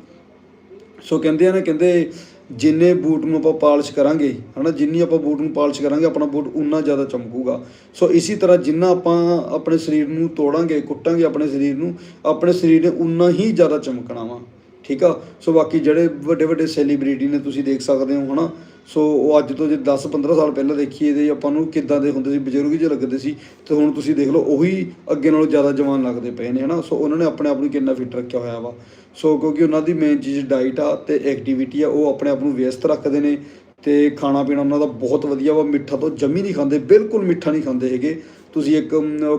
ਸੋ ਕਹਿੰਦੇ ਆ ਨਾ, ਕਹਿੰਦੇ ਜਿੰਨੇ ਬੂਟ ਨੂੰ ਆਪਾਂ ਪਾਲਿਸ਼ ਕਰਾਂਗੇ, ਹਨਾ, ਜਿੰਨੀ ਆਪਾਂ ਬੂਟ ਨੂੰ ਪਾਲਿਸ਼ ਕਰਾਂਗੇ, ਆਪਣਾ ਬੂਟ ਉਨਾ ਜ਼ਿਆਦਾ ਚਮਕੂਗਾ। ਸੋ ਇਸੇ ਤਰ੍ਹਾਂ ਜਿੰਨਾ ਆਪਾਂ ਆਪਣੇ ਸਰੀਰ ਨੂੰ ਤੋੜਾਂਗੇ, ਕੁੱਟਾਂਗੇ ਆਪਣੇ ਸਰੀਰ ਨੂੰ, ਆਪਣੇ ਸਰੀਰ ਨੇ ਉਨਾ ਹੀ ਜ਼ਿਆਦਾ ਚਮਕਣਾ ਵਾ, ਠੀਕ ਆ? ਸੋ ਬਾਕੀ ਜਿਹੜੇ ਵੱਡੇ ਵੱਡੇ ਸੈਲੀਬ੍ਰਿਟੀ ਨੇ ਤੁਸੀਂ ਦੇਖ ਸਕਦੇ ਹੋ, ਹਨਾ? ਸੋ ਉਹ ਅੱਜ ਤੋਂ ਜੇ 10 15 ਸਾਲ ਪਹਿਲਾਂ ਦੇਖੀਏ ਤੇ ਆਪਾਂ ਨੂੰ ਕਿੱਦਾਂ ਦੇ ਹੁੰਦੇ ਸੀ, ਬਜ਼ੁਰਗ ਜਿਹੇ ਲੱਗਦੇ ਸੀ, ਤੇ ਹੁਣ ਤੁਸੀਂ ਦੇਖ ਲਓ, ਉਹੀ ਅੱਗੇ ਨਾਲੋਂ ਜ਼ਿਆਦਾ ਜਵਾਨ ਲੱਗਦੇ ਪਏ ਨੇ, ਹਨਾ? ਸੋ ਉਹਨਾਂ ਨੇ ਆਪਣੇ ਆਪ ਨੂੰ ਕਿੰਨਾ ਫਿੱਟ ਰੱਖਿਆ ਹੋਇਆ ਵਾ। ਸੋ ਕਿਉਂਕਿ ਉਹਨਾਂ ਦੀ ਮੇਨ ਚੀਜ਼ ਡਾਈਟ ਆ ਤੇ ਐਕਟੀਵਿਟੀ ਆ, ਉਹ ਆਪਣੇ ਆਪ ਨੂੰ ਵਿਅਸਤ ਰੱਖਦੇ ਨੇ ਤੇ ਖਾਣਾ ਪੀਣਾ ਉਹਨਾਂ ਦਾ ਬਹੁਤ ਵਧੀਆ ਵਾ, ਮਿੱਠਾ ਤੋਂ ਜੰਮੀ ਨਹੀਂ ਖਾਂਦੇ, ਬਿਲਕੁਲ ਮਿੱਠਾ ਨਹੀਂ ਖਾਂਦੇ ਹੈਗੇ। ਤੁਸੀਂ ਇੱਕ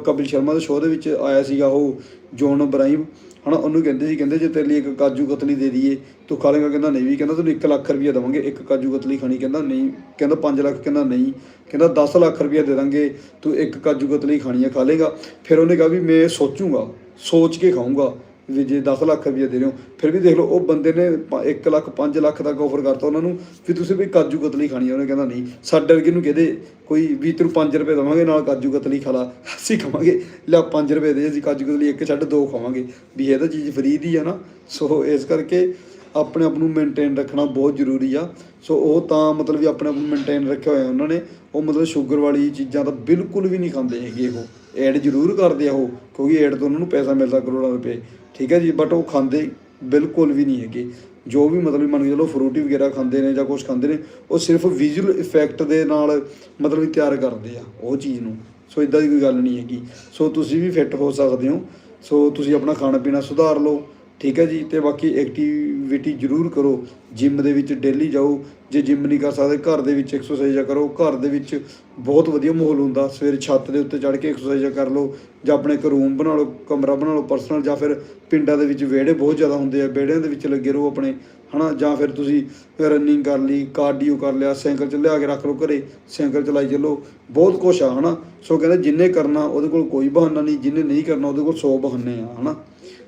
ਕਪਿਲ ਸ਼ਰਮਾ ਦੇ ਸ਼ੋਅ ਦੇ ਵਿੱਚ ਆਇਆ ਸੀਗਾ ਉਹ ਜੋਨ ਬਰਾਈਮ ਹਨਾ, ਉਹਨੂੰ ਕਹਿੰਦੇ ਸੀ, ਕਹਿੰਦੇ ਜੇ ਤੇਰੇ ਲਈ ਇੱਕ ਕਾਜੂ ਕਤਲੀ ਦੇ ਦਈਏ, ਤੂੰ ਖਾ ਲੇਗਾ, ਕਹਿੰਦਾ ਨਹੀਂ ਵੀ, ਕਹਿੰਦਾ ਤੈਨੂੰ 1 ਲੱਖ ਰੁਪਈਆ ਦੇਵਾਂਗੇ, ਇੱਕ ਕਾਜੂ ਕਤਲੀ ਖਾਣੀ, ਕਹਿੰਦਾ ਨਹੀਂ, ਕਹਿੰਦਾ 5 ਲੱਖ, ਕਹਿੰਦਾ ਨਹੀਂ, ਕਹਿੰਦਾ 10 ਲੱਖ ਰੁਪਈਆ ਦੇ ਦਾਂਗੇ, ਤੂੰ ਇੱਕ ਕਾਜੂ ਕਤਲੀ ਖਾਣੀ ਆ, ਖਾ ਲੇਗਾ। ਫਿਰ ਉਹਨੇ ਕਿਹਾ ਵੀ ਮੈਂ ਸੋਚੂਗਾ, ਸੋਚ ਕੇ ਖਾਊਂਗਾ। ਵੀ ਜੇ 10 ਲੱਖ ਰੁਪਈਆ ਦੇ ਰਹੇ ਹੋ, ਫਿਰ ਵੀ ਦੇਖ ਲਓ, ਉਹ ਬੰਦੇ ਨੇ 1 ਲੱਖ 5 ਲੱਖ ਤੱਕ ਆਫਰ ਕਰਤਾ ਉਹਨਾਂ ਨੂੰ, ਵੀ ਤੁਸੀਂ ਵੀ ਕਾਜੂ ਕਤਲੀ ਖਾਣੀ ਆ। ਉਹਨੇ ਕਹਿੰਦਾ, ਨਹੀਂ, ਸਾਡੇ ਵਰਗੇ ਨੂੰ ਕਹਦੇ, ਕੋਈ ਵੀ ਤੈਨੂੰ 5 ਰੁਪਏ ਦੇਵਾਂਗੇ ਨਾਲ ਕਾਜੂ ਕਤਲੀ ਖਾ ਲਾ। ਅਸੀਂ ਖਾਵਾਂਗੇ। ਲੈ 5 ਰੁਪਏ ਦੇ, ਅਸੀਂ ਕਾਜੂ ਕਤਲੀ ਇੱਕ ਛੱਡ ਦੋ ਖਾਵਾਂਗੇ। ਵੀ ਇਹ ਤਾਂ ਚੀਜ਼ ਫਰੀ ਦੀ ਆ ਨਾ। ਸੋ ਇਸ ਕਰਕੇ ਆਪਣੇ ਆਪ ਨੂੰ ਮੇਨਟੇਨ ਰੱਖਣਾ ਬਹੁਤ ਜ਼ਰੂਰੀ ਆ। ਸੋ ਉਹ ਤਾਂ ਮਤਲਬ ਵੀ ਆਪਣੇ ਆਪ ਨੂੰ ਮੇਨਟੇਨ ਰੱਖਿਆ ਹੋਇਆ ਉਹਨਾਂ ਨੇ। ਉਹ ਮਤਲਬ ਸ਼ੂਗਰ ਵਾਲੀ ਚੀਜ਼ਾਂ ਤਾਂ ਬਿਲਕੁਲ ਵੀ ਨਹੀਂ ਖਾਂਦੇ ਹੈਗੇ ਉਹ। ਐਡ ਜ਼ਰੂਰ ਕਰਦੇ ਆ ਉਹ, ਕਿਉਂਕਿ ਐਡ ਤੋਂ ਉਹਨਾਂ ਨੂੰ ਪੈਸਾ ਮਿਲਦਾ ਕਰੋੜਾਂ ਰੁਪਏ। ਠੀਕ ਹੈ ਜੀ ਬਟ ਉਹ ਖਾਂਦੇ ਬਿਲਕੁਲ ਵੀ ਨਹੀਂ ਹੈਗੇ। ਜੋ ਵੀ ਮਤਲਬ ਮੰਨ ਕੇ ਚਲੋ ਫਰੂਟੀ ਵਗੈਰਾ ਖਾਂਦੇ ਨੇ ਜਾਂ ਕੁਝ ਖਾਂਦੇ ਨੇ, ਉਹ ਸਿਰਫ ਵਿਜ਼ੂਅਲ ਇਫੈਕਟ ਦੇ ਨਾਲ ਮਤਲਬ ਕਿ ਤਿਆਰ ਕਰਦੇ ਆ, ਉਹ ਚੀਜ਼ ਨੂੰ। ਸੋ ਇਦਾਂ ਦੀ ਕੋਈ ਗੱਲ ਨਹੀਂ ਹੈਗੀ। ਸੋ ਤੁਸੀਂ ਵੀ ਫਿੱਟ ਹੋ ਸਕਦੇ ਹੋ। ਸੋ ਤੁਸੀਂ ਆਪਣਾ ਖਾਣਾ ਪੀਣਾ ਸੁਧਾਰ ਲਓ। ਠੀਕ ਹੈ ਜੀ, ਤੇ ਬਾਕੀ ਐਕਟੀਵਿਟੀ ਜ਼ਰੂਰ ਕਰੋ। ਜਿਮ ਦੇ ਵਿੱਚ ਡੇਲੀ ਜਾਓ। ਜੇ ਜਿਮ ਨਹੀਂ ਕਰ ਸਕਦੇ, ਘਰ ਦੇ ਵਿੱਚ ਐਕਸਰਸਾਈਜ਼ ਕਰੋ। ਘਰ ਦੇ ਵਿੱਚ ਬਹੁਤ ਵਧੀਆ ਮਾਹੌਲ ਹੁੰਦਾ। ਸਵੇਰੇ ਛੱਤ ਦੇ ਉੱਤੇ ਚੜ੍ਹ ਕੇ ਐਕਸਰਸਾਈਜ਼ ਕਰ ਲਓ ਜਾਂ ਆਪਣੇ ਇੱਕ ਰੂਮ ਬਣਾ ਲਓ, ਕਮਰਾ ਬਣਾ ਲਓ ਪਰਸਨਲ ਜਾਂ ਫਿਰ ਪਿੰਡਾਂ ਦੇ ਵਿੱਚ ਵਿਹੜੇ ਬਹੁਤ ਜ਼ਿਆਦਾ ਹੁੰਦੇ ਆ। ਵਿਹੜਿਆਂ ਦੇ ਵਿੱਚ ਲੱਗੇ ਰਹੋ ਆਪਣੇ, ਹਨਾ? ਜਾਂ ਫਿਰ ਤੁਸੀਂ ਰਨਿੰਗ ਕਰ ਲਈ ਕਾਰਡੀਓ ਕਰ ਲਿਆ, ਸਾਈਕਲ ਚ ਲਿਆ ਕੇ ਰੱਖ ਲਓ ਘਰੇ, ਸਾਈਕਲ ਚਲਾਈ ਚੱਲੋ। ਬਹੁਤ ਕੁਛ ਆ, ਹਨਾ? ਸੋ ਕਹਿੰਦੇ ਜਿੰਨੇ ਕਰਨਾ ਉਹਦੇ ਕੋਲ ਕੋਈ ਬਹਾਨਾ ਨਹੀਂ, ਜਿੰਨੇ ਨਹੀਂ ਕਰਨਾ ਉਹਦੇ ਕੋਲ 100 ਬਹਾਨੇ ਆ, ਹਨਾ?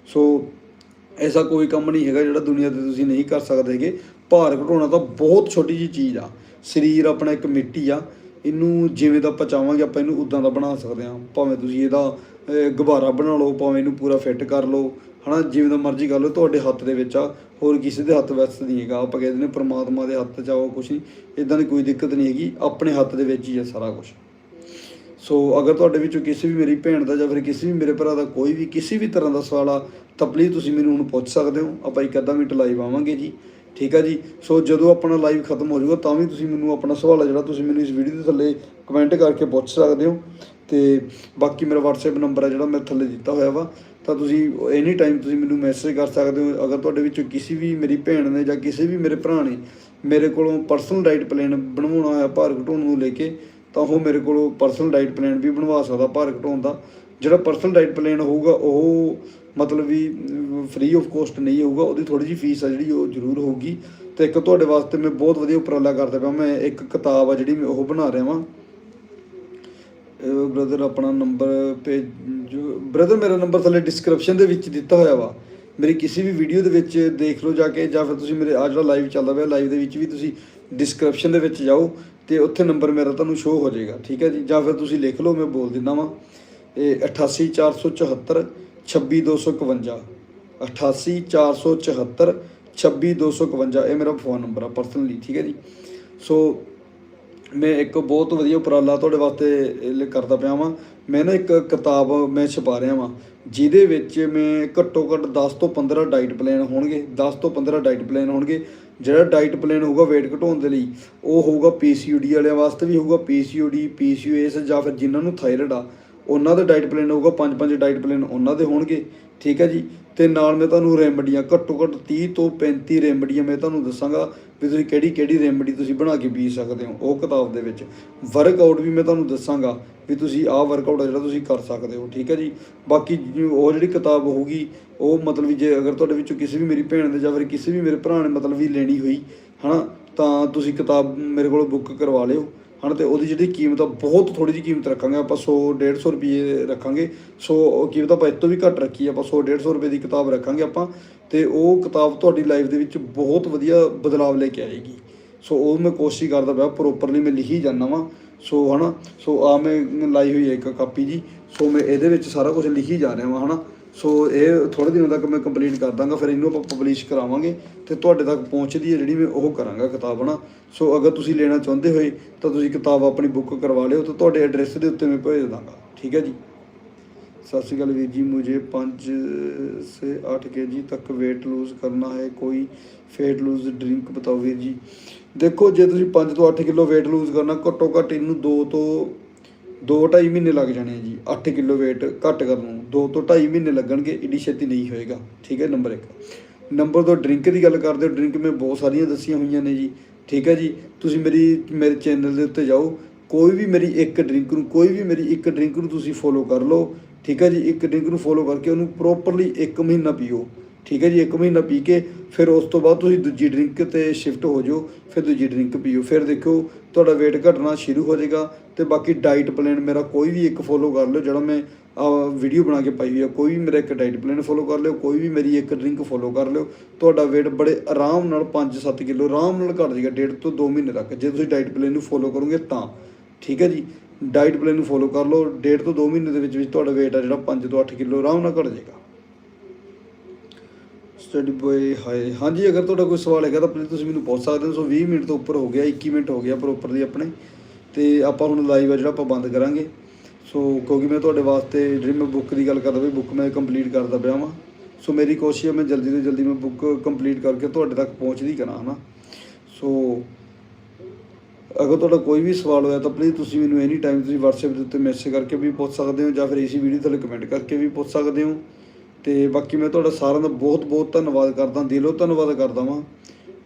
ਸੋ ਐਸਾ ਕੋਈ ਕੰਮ ਨਹੀਂ ਹੈਗਾ ਜਿਹੜਾ ਦੁਨੀਆ ਤੇ ਤੁਸੀਂ ਨਹੀਂ ਕਰ ਸਕਦੇ ਹੈਗੇ। ਭਾਰ ਘਟਾਉਣਾ ਤਾਂ ਬਹੁਤ ਛੋਟੀ ਜੀ ਚੀਜ਼ ਆ। ਸਰੀਰ ਆਪਣਾ ਇੱਕ ਮਿੱਟੀ ਆ। ਇਹਨੂੰ ਜਿਵੇਂ ਦਾ ਆਪਾਂ ਚਾਹਾਂਗੇ ਆਪਾਂ ਇਹਨੂੰ ਉਦਾਂ ਦਾ ਬਣਾ ਸਕਦੇ ਹਾਂ। ਭਾਵੇਂ ਤੁਸੀਂ ਇਹਦਾ ਗੁਬਾਰਾ ਬਣਾ ਲਓ, ਭਾਵੇਂ ਇਹਨੂੰ ਪੂਰਾ ਫਿੱਟ ਕਰ ਲਓ। ਹਨਾ, ਜਿਵੇਂ ਦਾ ਮਰਜ਼ੀ ਕਰ ਲਓ, ਤੁਹਾਡੇ ਹੱਥ ਦੇ ਵਿੱਚ ਆ। ਹੋਰ ਕਿਸੇ ਦੇ ਹੱਥ ਵਿੱਚ ਨਹੀਂ ਹੈਗਾ। ਆਪਾਂ ਕਹਿੰਦੇ ਨੇ ਪ੍ਰਮਾਤਮਾ ਦੇ ਹੱਥ 'ਚ ਆਓ ਕੁਛ ਨਹੀਂ। ਇਦਾਂ ਦੀ ਕੋਈ ਦਿੱਕਤ ਨਹੀਂ ਹੈਗੀ। ਆਪਣੇ ਹੱਥ ਦੇ ਵਿੱਚ ਹੀ ਆ ਸਾਰਾ ਕੁਝ ਸੋ ਅਗਰ ਤੁਹਾਡੇ ਵਿੱਚੋਂ ਕਿਸੇ ਵੀ ਮੇਰੀ ਭੈਣ ਦਾ ਜਾਂ ਫਿਰ ਕਿਸੇ ਵੀ ਮੇਰੇ ਭਰਾ ਦਾ ਕੋਈ ਵੀ ਕਿਸੇ ਵੀ ਤਰ੍ਹਾਂ ਦਾ ਸਵਾਲ ਆ ਤਾਂ ਪਲੀਜ਼ ਤੁਸੀਂ ਮੈਨੂੰ ਹੁਣ ਪੁੱਛ ਸਕਦੇ ਹੋ। ਆਪਾਂ ਇੱਕ ਅੱਧਾ ਮਿੰਟ ਲਾਈਵ ਆਵਾਂਗੇ ਜੀ। ਠੀਕ ਆ ਜੀ? ਸੋ ਜਦੋਂ ਆਪਣਾ ਲਾਈਵ ਖਤਮ ਹੋ ਜਾਊਗਾ, ਤਾਂ ਵੀ ਤੁਸੀਂ ਮੈਨੂੰ ਆਪਣਾ ਸਵਾਲ ਆ ਜਿਹੜਾ ਤੁਸੀਂ ਮੈਨੂੰ ਇਸ ਵੀਡੀਓ ਦੇ ਥੱਲੇ ਕਮੈਂਟ ਕਰਕੇ ਪੁੱਛ ਸਕਦੇ ਹੋ। ਤੇ ਬਾਕੀ ਮੇਰਾ WhatsApp ਨੰਬਰ ਆ ਜਿਹੜਾ ਮੈਂ ਥੱਲੇ ਦਿੱਤਾ ਹੋਇਆ ਵਾ। ਤਾਂ ਤੁਸੀਂ ਐਨੀ ਟਾਈਮ ਤੁਸੀਂ ਮੈਨੂੰ ਮੈਸੇਜ ਕਰ ਸਕਦੇ ਹੋ। ਅਗਰ ਤੁਹਾਡੇ ਵਿੱਚੋਂ ਕਿਸੇ ਵੀ ਮੇਰੀ ਭੈਣ ਨੇ ਜਾਂ ਕਿਸੇ ਵੀ ਮੇਰੇ ਭਰਾ ਨੇ ਮੇਰੇ ਕੋਲੋਂ ਪਰਸਨਲ ਡਾਈਟ ਪਲਾਨ ਬਣਵਾਉਣਾ ਹੋਇਆ, ਭਾਰ ਘਟਾਉਣ ਨੂੰ ਲੈ ਕੇ ਤਾਂ ਉਹ ਮੇਰੇ ਕੋਲੋਂ ਪਰਸਨਲ ਡਾਈਟ ਪਲਾਨ ਵੀ ਬਣਵਾ ਸਕਦਾ, ਭਾਰ ਘਟਾਉਣ ਦਾ। ਜਿਹੜਾ ਪਰਸਨਲ ਡਾਈਟ ਪਲਾਨ ਹੋਊਗਾ, ਉਹ ਮਤਲਬ ਵੀ ਫ੍ਰੀ ਆਫ ਕੋਸਟ ਨਹੀਂ ਹੋਊਗਾ, ਉਹਦੀ ਥੋੜੀ ਜਿਹੀ ਫੀਸ ਆ ਜਿਹੜੀ ਉਹ ਜ਼ਰੂਰ ਹੋਊਗੀ। ਤੇ ਇੱਕ ਤੁਹਾਡੇ ਵਾਸਤੇ ਮੈਂ ਬਹੁਤ ਵਧੀਆ ਉਪਰਾਲਾ ਕਰਦਾ ਪਿਆ ਮੈਂ ਇੱਕ ਕਿਤਾਬ ਆ ਜਿਹੜੀ ਮੈਂ ਉਹ ਬਣਾ ਰਿਹਾ ਵਾਂ। ਬ੍ਰਦਰ ਆਪਣਾ ਨੰਬਰ ਭੇਜ ਬ੍ਰਦਰ ਮੇਰਾ ਨੰਬਰ ਥੱਲੇ ਡਿਸਕ੍ਰਿਪਸ਼ਨ ਦੇ ਵਿੱਚ ਦਿੱਤਾ ਹੋਇਆ ਵਾ। ਮੇਰੀ ਕਿਸੇ ਵੀ ਵੀਡੀਓ ਦੇ ਵਿੱਚ ਦੇਖ ਲਓ ਜਾ ਕੇ ਜਾਂ ਫਿਰ ਤੁਸੀਂ ਮੇਰੇ ਆ ਜਿਹੜਾ ਲਾਈਵ ਚੱਲਦਾ ਪਿਆ ਲਾਈਵ ਦੇ ਵਿੱਚ ਵੀ ਤੁਸੀਂ ਡਿਸਕ੍ਰਿਪਸ਼ਨ ਦੇ ਵਿੱਚ ਜਾਓ ਤੇ ਉੱਥੇ ਨੰਬਰ ਮੇਰਾ ਤੁਹਾਨੂੰ ਸ਼ੋਅ ਹੋ ਜਾਏਗਾ, ਠੀਕ ਹੈ ਜੀ? ਜਾਂ ਫਿਰ ਤੁਸੀਂ ਲਿਖ ਲਓ, ਮੈਂ ਬੋਲ ਦਿੰਦਾ ਵਾਂ। ਇਹ 88474 26251 88474 26251 ਇਹ ਮੇਰਾ ਫੋਨ ਨੰਬਰ ਆ ਪਰਸਨਲੀ ਠੀਕ ਹੈ ਜੀ? ਸੋ ਮੈਂ ਇੱਕ ਬਹੁਤ ਵਧੀਆ ਉਪਰਾਲਾ ਤੁਹਾਡੇ ਵਾਸਤੇ ਕਰਦਾ ਪਿਆ ਵਾਂ। ਮੈਂ ਨਾ ਇੱਕ ਕਿਤਾਬ ਮੈਂ ਛਪਾ ਰਿਹਾ ਵਾਂ। ਜਿਹਦੇ ਵਿੱਚ ਮੈਂ ਘੱਟੋ ਘੱਟ 10 ਤੋਂ 15 ਡਾਈਟ ਪਲਾਨ ਹੋਣਗੇ 10 ਤੋਂ 15 ਡਾਈਟ ਪਲਾਨ ਹੋਣਗੇ। ਜਿਹੜਾ ਡਾਈਟ ਪਲਾਨ ਹੋਊਗਾ weight ਘਟਾਉਣ ਦੇ ਲਈ, ਉਹ ਹੋਊਗਾ PCOD ਵਾਲਿਆਂ ਵਾਸਤੇ ਵੀ ਹੋਊਗਾ PCOD PCOS ਜਾਂ ਫਿਰ ਜਿਨ੍ਹਾਂ ਨੂੰ ਥਾਇਰਾਇਡ ਆ, ਉਹਨਾਂ ਦਾ ਡਾਈਟ ਪਲਾਨ ਹੋਊਗਾ ਪੰਜ ਪੰਜ ਡਾਈਟ ਪਲਾਨ ਉਹਨਾਂ ਦੇ ਹੋਣਗੇ। ਠੀਕ ਹੈ ਜੀ? ਤੇ ਨਾਲ ਮੈਂ ਤੁਹਾਨੂੰ ਰੈਮਡੀਆਂ ਘੱਟੋ ਘੱਟ 30 ਤੋਂ 35 ਰੈਮਡੀਆਂ ਮੈਂ ਤੁਹਾਨੂੰ ਦੱਸਾਂਗਾ ਵੀ ਤੁਸੀਂ ਕਿਹੜੀ ਕਿਹੜੀ ਰੈਮਡੀ ਤੁਸੀਂ ਬਣਾ ਕੇ ਪੀ ਸਕਦੇ ਹੋ, ਉਹ ਕਿਤਾਬ ਦੇ ਵਿੱਚ। ਵਰਕਆਊਟ ਵੀ ਮੈਂ ਤੁਹਾਨੂੰ ਦੱਸਾਂਗਾ ਵੀ ਤੁਸੀਂ ਆਹ ਵਰਕਆਊਟ ਆ ਜਿਹੜਾ ਤੁਸੀਂ ਕਰ ਸਕਦੇ ਹੋ, ਠੀਕ ਹੈ ਜੀ? ਬਾਕੀ ਉਹ ਜਿਹੜੀ ਕਿਤਾਬ ਹੋਊਗੀ, ਉਹ ਮਤਲਬ ਵੀ ਜੇ ਅਗਰ ਤੁਹਾਡੇ ਵਿੱਚੋਂ ਕਿਸੇ ਵੀ ਮੇਰੀ ਭੈਣ ਦੇ ਜਾਂ ਫਿਰ ਕਿਸੇ ਵੀ ਮੇਰੇ ਭਰਾ ਨੇ ਮਤਲਬ ਵੀ ਲੈਣੀ ਹੋਈ, ਹਨਾ, ਤਾਂ ਤੁਸੀਂ ਕਿਤਾਬ ਮੇਰੇ ਕੋਲੋਂ ਬੁੱਕ ਕਰਵਾ ਲਿਓ। ਹਨਾ ਤੇ ਉਹਦੀ ਜਿਹੜੀ ਕੀਮਤ ਆ ਬਹੁਤ ਥੋੜੀ ਜਿਹੀ ਕੀਮਤ ਰੱਖਾਂਗੇ ਆਪਾਂ 100 150 ਰੁਪਏ ਰੱਖਾਂਗੇ। ਸੋ ਉਹ ਕੀਮਤ ਆਪਾਂ ਇਸ ਤੋਂ ਵੀ ਘੱਟ ਰੱਖੀ ਆ, ਆਪਾਂ 100 150 ਰੁਪਏ ਦੀ ਕਿਤਾਬ ਰੱਖਾਂਗੇ ਆਪਾਂ ਤੇ ਉਹ ਕਿਤਾਬ ਤੁਹਾਡੀ ਲਾਈਫ ਦੇ ਵਿੱਚ ਬਹੁਤ ਵਧੀਆ ਬਦਲਾਵ ਲੈ ਕੇ ਆਏਗੀ। ਸੋ ਉਹ ਮੈਂ ਕੋਸ਼ਿਸ਼ ਕਰਦਾ ਪਿਆ ਪ੍ਰੋਪਰਲੀ ਮੈਂ ਲਿਖੀ ਜਾਂਦਾ ਵਾਂ। ਸੋ ਹਨਾ ਸੋ ਆ ਮੈਂ ਲਾਈ ਹੋਈ ਹੈ ਇੱਕ ਕਾਪੀ ਜੀ। ਸੋ ਮੈਂ ਇਹਦੇ ਵਿੱਚ ਸਾਰਾ ਕੁਝ ਲਿਖੀ ਜਾ ਰਿਹਾ ਵਾਂ ਹਨਾ। ਸੋ ਇਹ ਥੋੜੇ ਦਿਨਾਂ ਤੱਕ ਮੈਂ ਕੰਪਲੀਟ ਕਰ ਦਾਂਗਾ, ਫਿਰ ਇਹਨੂੰ ਆਪਾਂ ਪਬਲਿਸ਼ ਕਰਾਵਾਂਗੇ ਤੇ ਤੁਹਾਡੇ ਤੱਕ ਪਹੁੰਚਦੀ ਹੈ ਜਿਹੜੀ ਮੈਂ ਉਹ ਕਰਾਂਗਾ ਕਿਤਾਬ ਨਾ ਸੋ ਅਗਰ ਤੁਸੀਂ ਲੈਣਾ ਚਾਹੁੰਦੇ ਹੋਏ, ਤਾਂ ਤੁਸੀਂ ਕਿਤਾਬ ਆਪਣੀ ਬੁੱਕ ਕਰਵਾ ਲਿਓ ਤਾਂ ਤੁਹਾਡੇ ਐਡਰੈਸ ਦੇ ਉੱਤੇ ਮੈਂ ਭੇਜ ਦਾਂਗਾ। ਠੀਕ ਹੈ ਜੀ? ਸਤਿ ਸ਼੍ਰੀ ਅਕਾਲ ਵੀਰ ਜੀ, ਮੁਝੇ 5 ਸੇ 8 ਕੇਜੀ ਤੱਕ weight lose ਕਰਨਾ ਹੈ, ਕੋਈ ਫੈਟ lose ਡਰਿੰਕ ਬਤਾਓ ਵੀਰ ਜੀ। ਦੇਖੋ, ਜੇ ਤੁਸੀਂ 5 ਤੋਂ 8 ਕਿਲੋ weight lose ਕਰਨਾ, ਘੱਟੋ ਘੱਟ ਇਹਨੂੰ 2 ਤੋਂ 2 ਢਾਈ ਮਹੀਨੇ ਲੱਗ ਜਾਣੇ ਆ ਜੀ 8 ਕਿਲੋ weight ਘੱਟ ਕਰਨ ਨੂੰ 2 ਤੋਂ 2.5 ਮਹੀਨੇ ਲੱਗਣਗੇ ਏਡੀ ਛੇਤੀ ਨਹੀਂ ਹੋਏਗਾ। ਠੀਕ ਹੈ, ਨੰਬਰ 1 ਨੰਬਰ 2 ਡਰਿੰਕ ਦੀ ਗੱਲ ਕਰਦੇ ਹੋ, ਡਰਿੰਕ ਮੈਂ ਬਹੁਤ ਸਾਰੀਆਂ ਦੱਸੀਆਂ ਹੋਈਆਂ ਨੇ ਜੀ। ਠੀਕ ਹੈ ਜੀ, ਤੁਸੀਂ ਮੇਰੀ, ਮੇਰੇ ਚੈਨਲ ਦੇ ਉੱਤੇ ਜਾਓ। ਕੋਈ ਵੀ ਮੇਰੀ ਇੱਕ ਡਰਿੰਕ ਨੂੰ, ਕੋਈ ਵੀ ਮੇਰੀ ਇੱਕ ਡਰਿੰਕ ਨੂੰ ਤੁਸੀਂ ਫੋਲੋ ਕਰ ਲਓ। ਠੀਕ ਹੈ ਜੀ, ਇੱਕ ਡਰਿੰਕ ਨੂੰ ਫੋਲੋ ਕਰਕੇ ਉਹਨੂੰ ਪ੍ਰੋਪਰਲੀ ਇੱਕ ਮਹੀਨਾ ਪੀਓ। ਠੀਕ ਹੈ ਜੀ, ਇੱਕ ਮਹੀਨਾ ਪੀ ਕੇ ਫਿਰ ਉਸ ਤੋਂ ਬਾਅਦ ਤੁਸੀਂ ਦੂਜੀ ਡਰਿੰਕ ਤੇ ਸ਼ਿਫਟ ਹੋ ਜਾਓ, ਫਿਰ ਦੂਜੀ ਡਰਿੰਕ ਪੀਓ। ਫਿਰ ਦੇਖੋ ਤੁਹਾਡਾ weight ਘਟਣਾ ਸ਼ੁਰੂ ਹੋ ਜਾਏਗਾ ਤੇ ਬਾਕੀ ਡਾਈਟ ਪਲਾਨ ਮੇਰਾ ਕੋਈ ਵੀ ਇੱਕ ਫੋਲੋ ਕਰ ਲਓ, ਜਿਹੜਾ ਮੈਂ ਵੀਡੀਓ ਬਣਾ ਕੇ ਪਾਈ ਹੋਈ ਆ। ਕੋਈ ਵੀ ਮੇਰਾ ਇੱਕ ਡਾਈਟ ਪਲਾਨ ਫੋਲੋ ਕਰ ਲਿਓ, ਕੋਈ ਵੀ ਮੇਰੀ ਇੱਕ ਡਰਿੰਕ ਫੋਲੋ ਕਰ ਲਿਓ, ਤੁਹਾਡਾ weight ਬੜੇ ਆਰਾਮ ਨਾਲ 5-7 ਕਿਲੋ, ਆਰਾਮ ਨਾਲ ਘਟ ਜਾਏਗਾ ਡੇਢ ਤੋਂ 2 ਮਹੀਨੇ ਤੱਕ। ਜੇ ਤੁਸੀਂ ਡਾਈਟ ਪਲਾਨ ਨੂੰ ਫੋਲੋ ਕਰੋਗੇ ਤਾਂ। ਠੀਕ ਹੈ ਜੀ? ਡਾਈਟ ਪਲਾਨ ਨੂੰ ਫੋਲੋ ਕਰ ਲਓ, ਡੇਢ ਤੋਂ 2 ਮਹੀਨੇ ਦੇ ਵਿੱਚ ਵਿੱਚ ਤੁਹਾਡਾ weight ਆ ਜਿਹੜਾ 5 ਤੋਂ 8 ਕਿਲੋ, ਆਰਾਮ ਨਾਲ ਘਟ ਜਾਏਗਾ ਸਟੱਡੀ ਬੋਏ ਹਾਏ। ਹਾਂਜੀ, ਅਗਰ ਤੁਹਾਡਾ ਕੋਈ ਸਵਾਲ ਹੈਗਾ ਤਾਂ ਪਲੀਜ਼ ਤੁਸੀਂ ਮੈਨੂੰ ਪੁੱਛ ਸਕਦੇ ਹੋ। ਸੋ 20 ਮਿੰਟ ਤੋਂ ਉੱਪਰ ਹੋ ਗਿਆ 21 ਮਿੰਟ ਹੋ ਗਿਆ ਪ੍ਰੋਪਰਲੀ ਆਪਣੇ। ਤੇ ਆਪਾਂ ਹੁਣ ਲਾਈਵ ਆ ਜਿਹੜਾ ਆਪਾਂ ਬੰਦ ਕਰਾਂਗੇ। ਸੋ ਕਿਉਂਕਿ ਮੈਂ ਤੁਹਾਡੇ ਵਾਸਤੇ ਜਿਹੜੀ ਮੈਂ ਬੁੱਕ ਦੀ ਗੱਲ ਕਰਦਾ ਵੀ ਬੁੱਕ ਮੈਂ ਕੰਪਲੀਟ ਕਰਦਾ ਪਿਆ ਵਾਂ। ਸੋ ਮੇਰੀ ਕੋਸ਼ਿਸ਼ ਹੈ ਮੈਂ ਜਲਦੀ ਤੋਂ ਜਲਦੀ ਮੈਂ ਬੁੱਕ ਕੰਪਲੀਟ ਕਰਕੇ ਤੁਹਾਡੇ ਤੱਕ ਪਹੁੰਚਦੀ ਕਰਾਂ, ਹਨਾ? ਸੋ ਅਗਰ ਤੁਹਾਡਾ ਕੋਈ ਵੀ ਸਵਾਲ ਹੋਇਆ ਤਾਂ ਪਲੀਜ਼ ਤੁਸੀਂ ਮੈਨੂੰ ਐਨੀ ਟਾਈਮ ਤੁਸੀਂ WhatsApp ਦੇ ਉੱਤੇ ਮੈਸੇਜ ਕਰਕੇ ਵੀ ਪੁੱਛ ਸਕਦੇ ਹੋ ਜਾਂ ਫਿਰ ਇਸੇ ਵੀਡੀਓ ਥੱਲੇ ਕਮੈਂਟ ਕਰਕੇ ਵੀ ਪੁੱਛ ਸਕਦੇ ਹੋ। ਤੇ ਬਾਕੀ ਮੈਂ ਤੁਹਾਡਾ ਸਾਰਿਆਂ ਦਾ ਬਹੁਤ ਬਹੁਤ ਧੰਨਵਾਦ ਕਰਦਾ, ਦਿਲੋਂ ਧੰਨਵਾਦ ਕਰਦਾ ਵਾਂ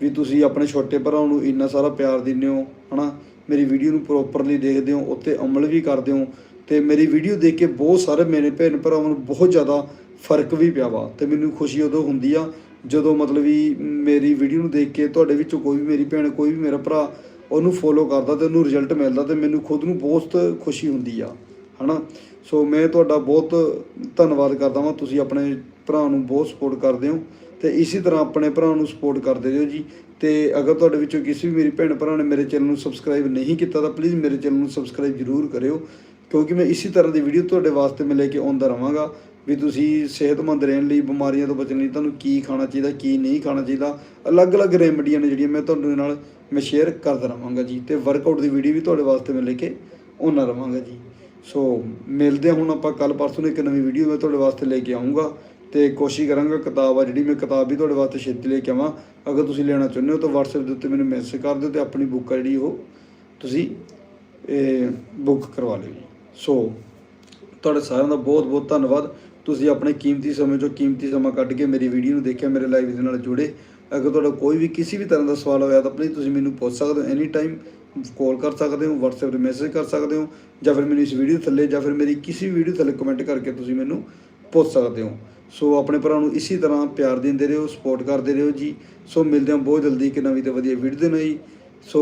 ਵੀ ਤੁਸੀਂ ਆਪਣੇ ਛੋਟੇ ਭਰਾ ਨੂੰ ਇੰਨਾ ਸਾਰਾ ਪਿਆਰ ਦਿੰਦੇ ਹੋ, ਹਨਾ? ਮੇਰੀ ਵੀਡੀਓ ਨੂੰ ਪ੍ਰੋਪਰਲੀ ਦੇਖਦੇ ਹੋ, ਉੱਤੇ ਅਮਲ ਵੀ ਕਰਦੇ ਹੋ। ਤੇ ਮੇਰੀ ਵੀਡੀਓ ਦੇਖ ਕੇ ਬਹੁਤ ਸਾਰੇ ਮੇਰੇ ਭੈਣ ਭਰਾਵਾਂ ਨੂੰ ਬਹੁਤ ਜ਼ਿਆਦਾ ਫ਼ਰਕ ਵੀ ਪਿਆ ਵਾ ਤੇ ਮੈਨੂੰ ਖੁਸ਼ੀ ਉਦੋਂ ਹੁੰਦੀ ਆ ਜਦੋਂ ਮਤਲਬ ਵੀ ਮੇਰੀ ਵੀਡੀਓ ਨੂੰ ਦੇਖ ਕੇ ਤੁਹਾਡੇ ਵਿੱਚੋਂ ਕੋਈ ਵੀ ਮੇਰੀ ਭੈਣ, ਕੋਈ ਵੀ ਮੇਰਾ ਭਰਾ ਉਹਨੂੰ ਫੋਲੋ ਕਰਦਾ ਤੇ ਉਹਨੂੰ ਰਿਜ਼ਲਟ ਮਿਲਦਾ ਤੇ ਮੈਨੂੰ ਖੁਦ ਨੂੰ ਬਹੁਤ ਖੁਸ਼ੀ ਹੁੰਦੀ ਆ, ਹਨਾ? ਸੋ ਮੈਂ ਤੁਹਾਡਾ ਬਹੁਤ ਧੰਨਵਾਦ ਕਰਦਾ ਹਾਂ ਤੁਸੀਂ ਆਪਣੇ ਭਰਾ ਨੂੰ ਬਹੁਤ ਸਪੋਰਟ ਕਰਦੇ ਹੋ ਤੇ ਇਸੇ ਤਰ੍ਹਾਂ ਆਪਣੇ ਭਰਾ ਨੂੰ ਸਪੋਰਟ ਕਰਦੇ ਰਹੋ ਜੀ ਤੇ ਅਗਰ ਤੁਹਾਡੇ ਵਿੱਚੋਂ ਕਿਸੇ ਵੀ ਮੇਰੀ ਭੈਣ ਭਰਾ ਨੇ ਮੇਰੇ ਚੈਨਲ ਨੂੰ ਸਬਸਕ੍ਰਾਈਬ ਨਹੀਂ ਕੀਤਾ ਤਾਂ ਪਲੀਜ਼ ਮੇਰੇ ਚੈਨਲ ਨੂੰ ਸਬਸਕ੍ਰਾਈਬ ਜ਼ਰੂਰ ਕਰਿਓ ਕਿਉਂਕਿ ਮੈਂ ਇਸੇ ਤਰ੍ਹਾਂ ਦੀ ਵੀਡੀਓ ਤੁਹਾਡੇ ਵਾਸਤੇ ਮੈਂ ਲੈ ਕੇ ਆਉਂਦਾ ਰਹਾਂਗਾ ਵੀ ਤੁਸੀਂ ਸਿਹਤਮੰਦ ਰਹਿਣ ਲਈ ਬਿਮਾਰੀਆਂ ਤੋਂ ਬਚਣ ਲਈ ਤੁਹਾਨੂੰ ਕੀ ਖਾਣਾ ਚਾਹੀਦਾ, ਕੀ ਨਹੀਂ ਖਾਣਾ ਚਾਹੀਦਾ, ਅਲੱਗ-ਅਲੱਗ ਰੈਮਡੀਆਂ ਨੇ ਜਿਹੜੀਆਂ ਮੈਂ ਤੁਹਾਡੇ ਨਾਲ ਮੈਂ ਸ਼ੇਅਰ ਕਰਦਾ ਰਹਾਂਗਾ ਜੀ ਤੇ ਵਰਕਆਊਟ ਦੀ ਵੀਡੀਓ ਵੀ ਤੁਹਾਡੇ ਵਾਸਤੇ ਮੈਂ ਲੈ ਕੇ ਆਉਂਦਾ ਰਹਾਂਗਾ ਜੀ। ਸੋ ਮਿਲਦੇ ਹਾਂ ਹੁਣ ਆਪਾਂ ਕੱਲ ਪਰਸੋਂ ਇੱਕ ਨਵੀਂ ਵੀਡੀਓ ਮੈਂ ਤੁਹਾਡੇ ਵਾਸਤੇ ਲੈ ਕੇ ਆਉਂਗਾ ਤੇ ਕੋਸ਼ਿਸ਼ ਕਰਾਂਗਾ ਕਿਤਾਬ ਆ ਜਿਹੜੀ ਮੈਂ ਕਿਤਾਬ ਵੀ ਤੁਹਾਡੇ ਵਾਸਤੇ ਛੇਤੀ ਲੈ ਕੇ ਆਵਾਂ। ਅਗਰ ਤੁਸੀਂ ਲੈਣਾ ਚਾਹੁੰਦੇ ਹੋ ਤਾਂ WhatsApp ਦੇ ਉੱਤੇ ਮੈਨੂੰ ਮੈਸੇਜ ਕਰ ਦਿਓ ਤੇ ਆਪਣੀ ਬੁੱਕ ਆ ਜਿਹੜੀ ਉਹ ਤੁਸੀਂ, ਇਹ ਬੁੱਕ ਕਰਵਾ ਲਿਓ ਜੀ। ਸੋ ਤੁਹਾਡੇ ਸਾਰਿਆਂ ਦਾ ਬਹੁਤ ਬਹੁਤ ਧੰਨਵਾਦ। ਤੁਸੀਂ ਆਪਣੇ ਕੀਮਤੀ ਸਮੇਂ ਚੋਂ ਕੀਮਤੀ ਸਮਾਂ ਕੱਢ ਕੇ ਮੇਰੀ ਵੀਡੀਓ ਨੂੰ ਦੇਖਿਆ, ਮੇਰੇ ਲਾਈਵ ਦੇ ਨਾਲ ਜੁੜੇ। ਅਗਰ ਤੁਹਾਡਾ ਕੋਈ ਵੀ ਕਿਸੇ ਵੀ ਤਰ੍ਹਾਂ ਦਾ ਸਵਾਲ ਹੋਇਆ ਤਾਂ ਪਲੀਜ਼ ਤੁਸੀਂ ਮੈਨੂੰ ਪੁੱਛ ਸਕਦੇ ਹੋ ਐਨੀ ਟਾਈਮ ਕਾਲ ਕਰ ਸਕਦੇ ਹੋ, WhatsApp ਤੇ ਮੈਸੇਜ ਕਰ ਸਕਦੇ ਹੋ ਜਾਂ ਫਿਰ ਮੈਨੂੰ ਇਸ ਵੀਡੀਓ ਥੱਲੇ ਜਾਂ ਫਿਰ ਮੇਰੀ ਕਿਸੇ ਵੀ ਵੀਡੀਓ ਥੱਲੇ ਕਮੈਂਟ ਕਰਕੇ ਤੁਸੀਂ ਮੈਨੂੰ ਪੁੱਛ ਸਕਦੇ ਹੋ। ਸੋ ਆਪਣੇ ਭਰਾ ਨੂੰ ਇਸੇ ਤਰ੍ਹਾਂ ਪਿਆਰ ਦਿੰਦੇ ਰਹੋ ਸਪੋਰਟ ਕਰਦੇ ਰਹੋ ਜੀ। ਸੋ ਮਿਲਦੇ ਹਾਂ ਬਹੁਤ ਜਲਦੀ ਇੱਕ ਨਵੀਂ ਤੇ ਵਧੀਆ ਵੀਡੀਓ ਦੇ ਨਾਲ ਜੀ ਸੋ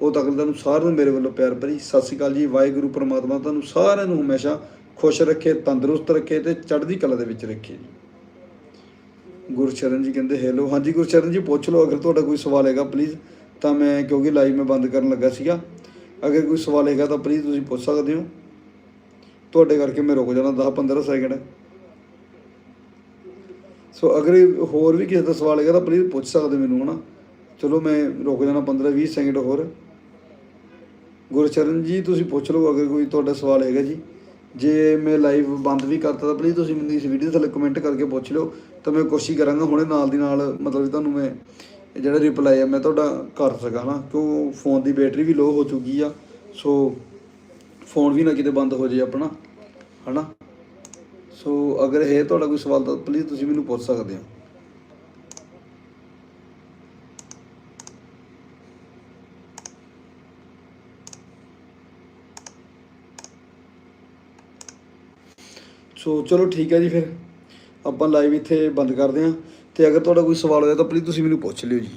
ਉਹ ਤੱਕ ਤੁਹਾਨੂੰ ਸਾਰਿਆਂ ਨੂੰ ਮੇਰੇ ਵੱਲੋਂ ਪਿਆਰ ਭਰੀ ਸਤਿ ਸ਼੍ਰੀ ਅਕਾਲ ਜੀ। ਵਾਹਿਗੁਰੂ, ਪ੍ਰਮਾਤਮਾ ਤੁਹਾਨੂੰ ਸਾਰਿਆਂ ਨੂੰ ਹਮੇਸ਼ਾ ਖੁਸ਼ ਰੱਖੇ, ਤੰਦਰੁਸਤ ਰੱਖੇ ਤੇ ਚੜ੍ਹਦੀ ਕਲਾ ਦੇ ਵਿੱਚ ਰੱਖੇ ਜੀ। ਗੁਰਚਰਨ ਜੀ ਕਹਿੰਦੇ ਹੈਲੋ ਹਾਂਜੀ ਗੁਰਚਰਨ ਜੀ, ਪੁੱਛ ਲਓ, ਅਗਰ ਤੁਹਾਡਾ ਕੋਈ ਸਵਾਲ ਹੈਗਾ ਪਲੀਜ਼ ਤਾਂ ਮੈਂ ਕਿਉਂਕਿ ਲਾਈਵ ਮੈਂ ਬੰਦ ਕਰਨ ਲੱਗਾ ਸੀਗਾ। ਅਗਰ ਕੋਈ ਸਵਾਲ ਹੈਗਾ ਤਾਂ ਪਲੀਜ਼ ਤੁਸੀਂ ਪੁੱਛ ਸਕਦੇ ਹੋ। ਤੁਹਾਡੇ ਕਰਕੇ ਮੈਂ ਰੁਕ ਜਾਣਾ 10 15 ਸੈਕਿੰਡ ਸੋ ਅਗਰ ਹੋਰ ਵੀ ਕਿਸੇ ਦਾ ਸਵਾਲ ਹੈਗਾ ਤਾਂ ਪਲੀਜ਼ ਪੁੱਛ ਸਕਦੇ ਮੈਨੂੰ, ਹਨਾ। ਚਲੋ ਮੈਂ ਰੁਕ ਜਾਣਾ 15 20 ਸੈਕਿੰਡ ਹੋਰ। ਗੁਰਚਰਨ ਜੀ ਤੁਸੀਂ ਪੁੱਛ ਲਓ ਅਗਰ ਕੋਈ ਤੁਹਾਡਾ ਸਵਾਲ ਹੈਗਾ ਜੀ। ਜੇ ਮੈਂ ਲਾਈਵ ਬੰਦ ਵੀ ਕਰਤਾ ਤਾਂ ਪਲੀਜ਼ ਤੁਸੀਂ ਮੈਨੂੰ ਇਸ ਵੀਡੀਓ ਥੱਲੇ ਕਮੈਂਟ ਕਰਕੇ ਪੁੱਛ ਲਿਓ। ਤਾਂ ਮੈਂ ਕੋਸ਼ਿਸ਼ ਕਰਾਂਗਾ ਹੁਣੇ ਨਾਲ ਦੀ ਨਾਲ, ਮਤਲਬ ਤੁਹਾਨੂੰ ਮੈਂ ਜਿਹੜਾ ਰਿਪਲਾਈ ਆ, ਮੈਂ ਤੁਹਾਡਾ ਕਰ ਸਕਾਂ ਨਾ। ਕਿਉਂ ਫੋਨ ਦੀ ਬੈਟਰੀ ਵੀ ਲੋ ਹੋ ਚੁੱਕੀ ਆ ਸੋ ਫੋਨ ਵੀ ਨਾ ਕਿਤੇ ਬੰਦ ਹੋ ਜੇ ਆਪਣਾ, ਹਨਾ? ਸੋ ਅਗਰ ਹੈ ਤੁਹਾਡਾ ਕੋਈ ਸਵਾਲ ਤਾਂ ਪਲੀਜ਼ ਤੁਸੀਂ ਮੈਨੂੰ ਪੁੱਛ ਸਕਦੇ ਹੋ। ਸੋ ਚਲੋ ਠੀਕ ਹੈ ਜੀ ਫਿਰ। ਆਪਾਂ ਲਾਈਵ ਇੱਥੇ ਬੰਦ ਕਰਦੇ ਹਾਂ। ਤੇ ਅਗਰ ਤੁਹਾਡਾ ਕੋਈ ਸਵਾਲ ਹੋਇਆ ਤਾਂ ਪਲੀਜ਼ ਤੁਸੀਂ ਮੈਨੂੰ ਪੁੱਛ ਲਿਓ ਜੀ।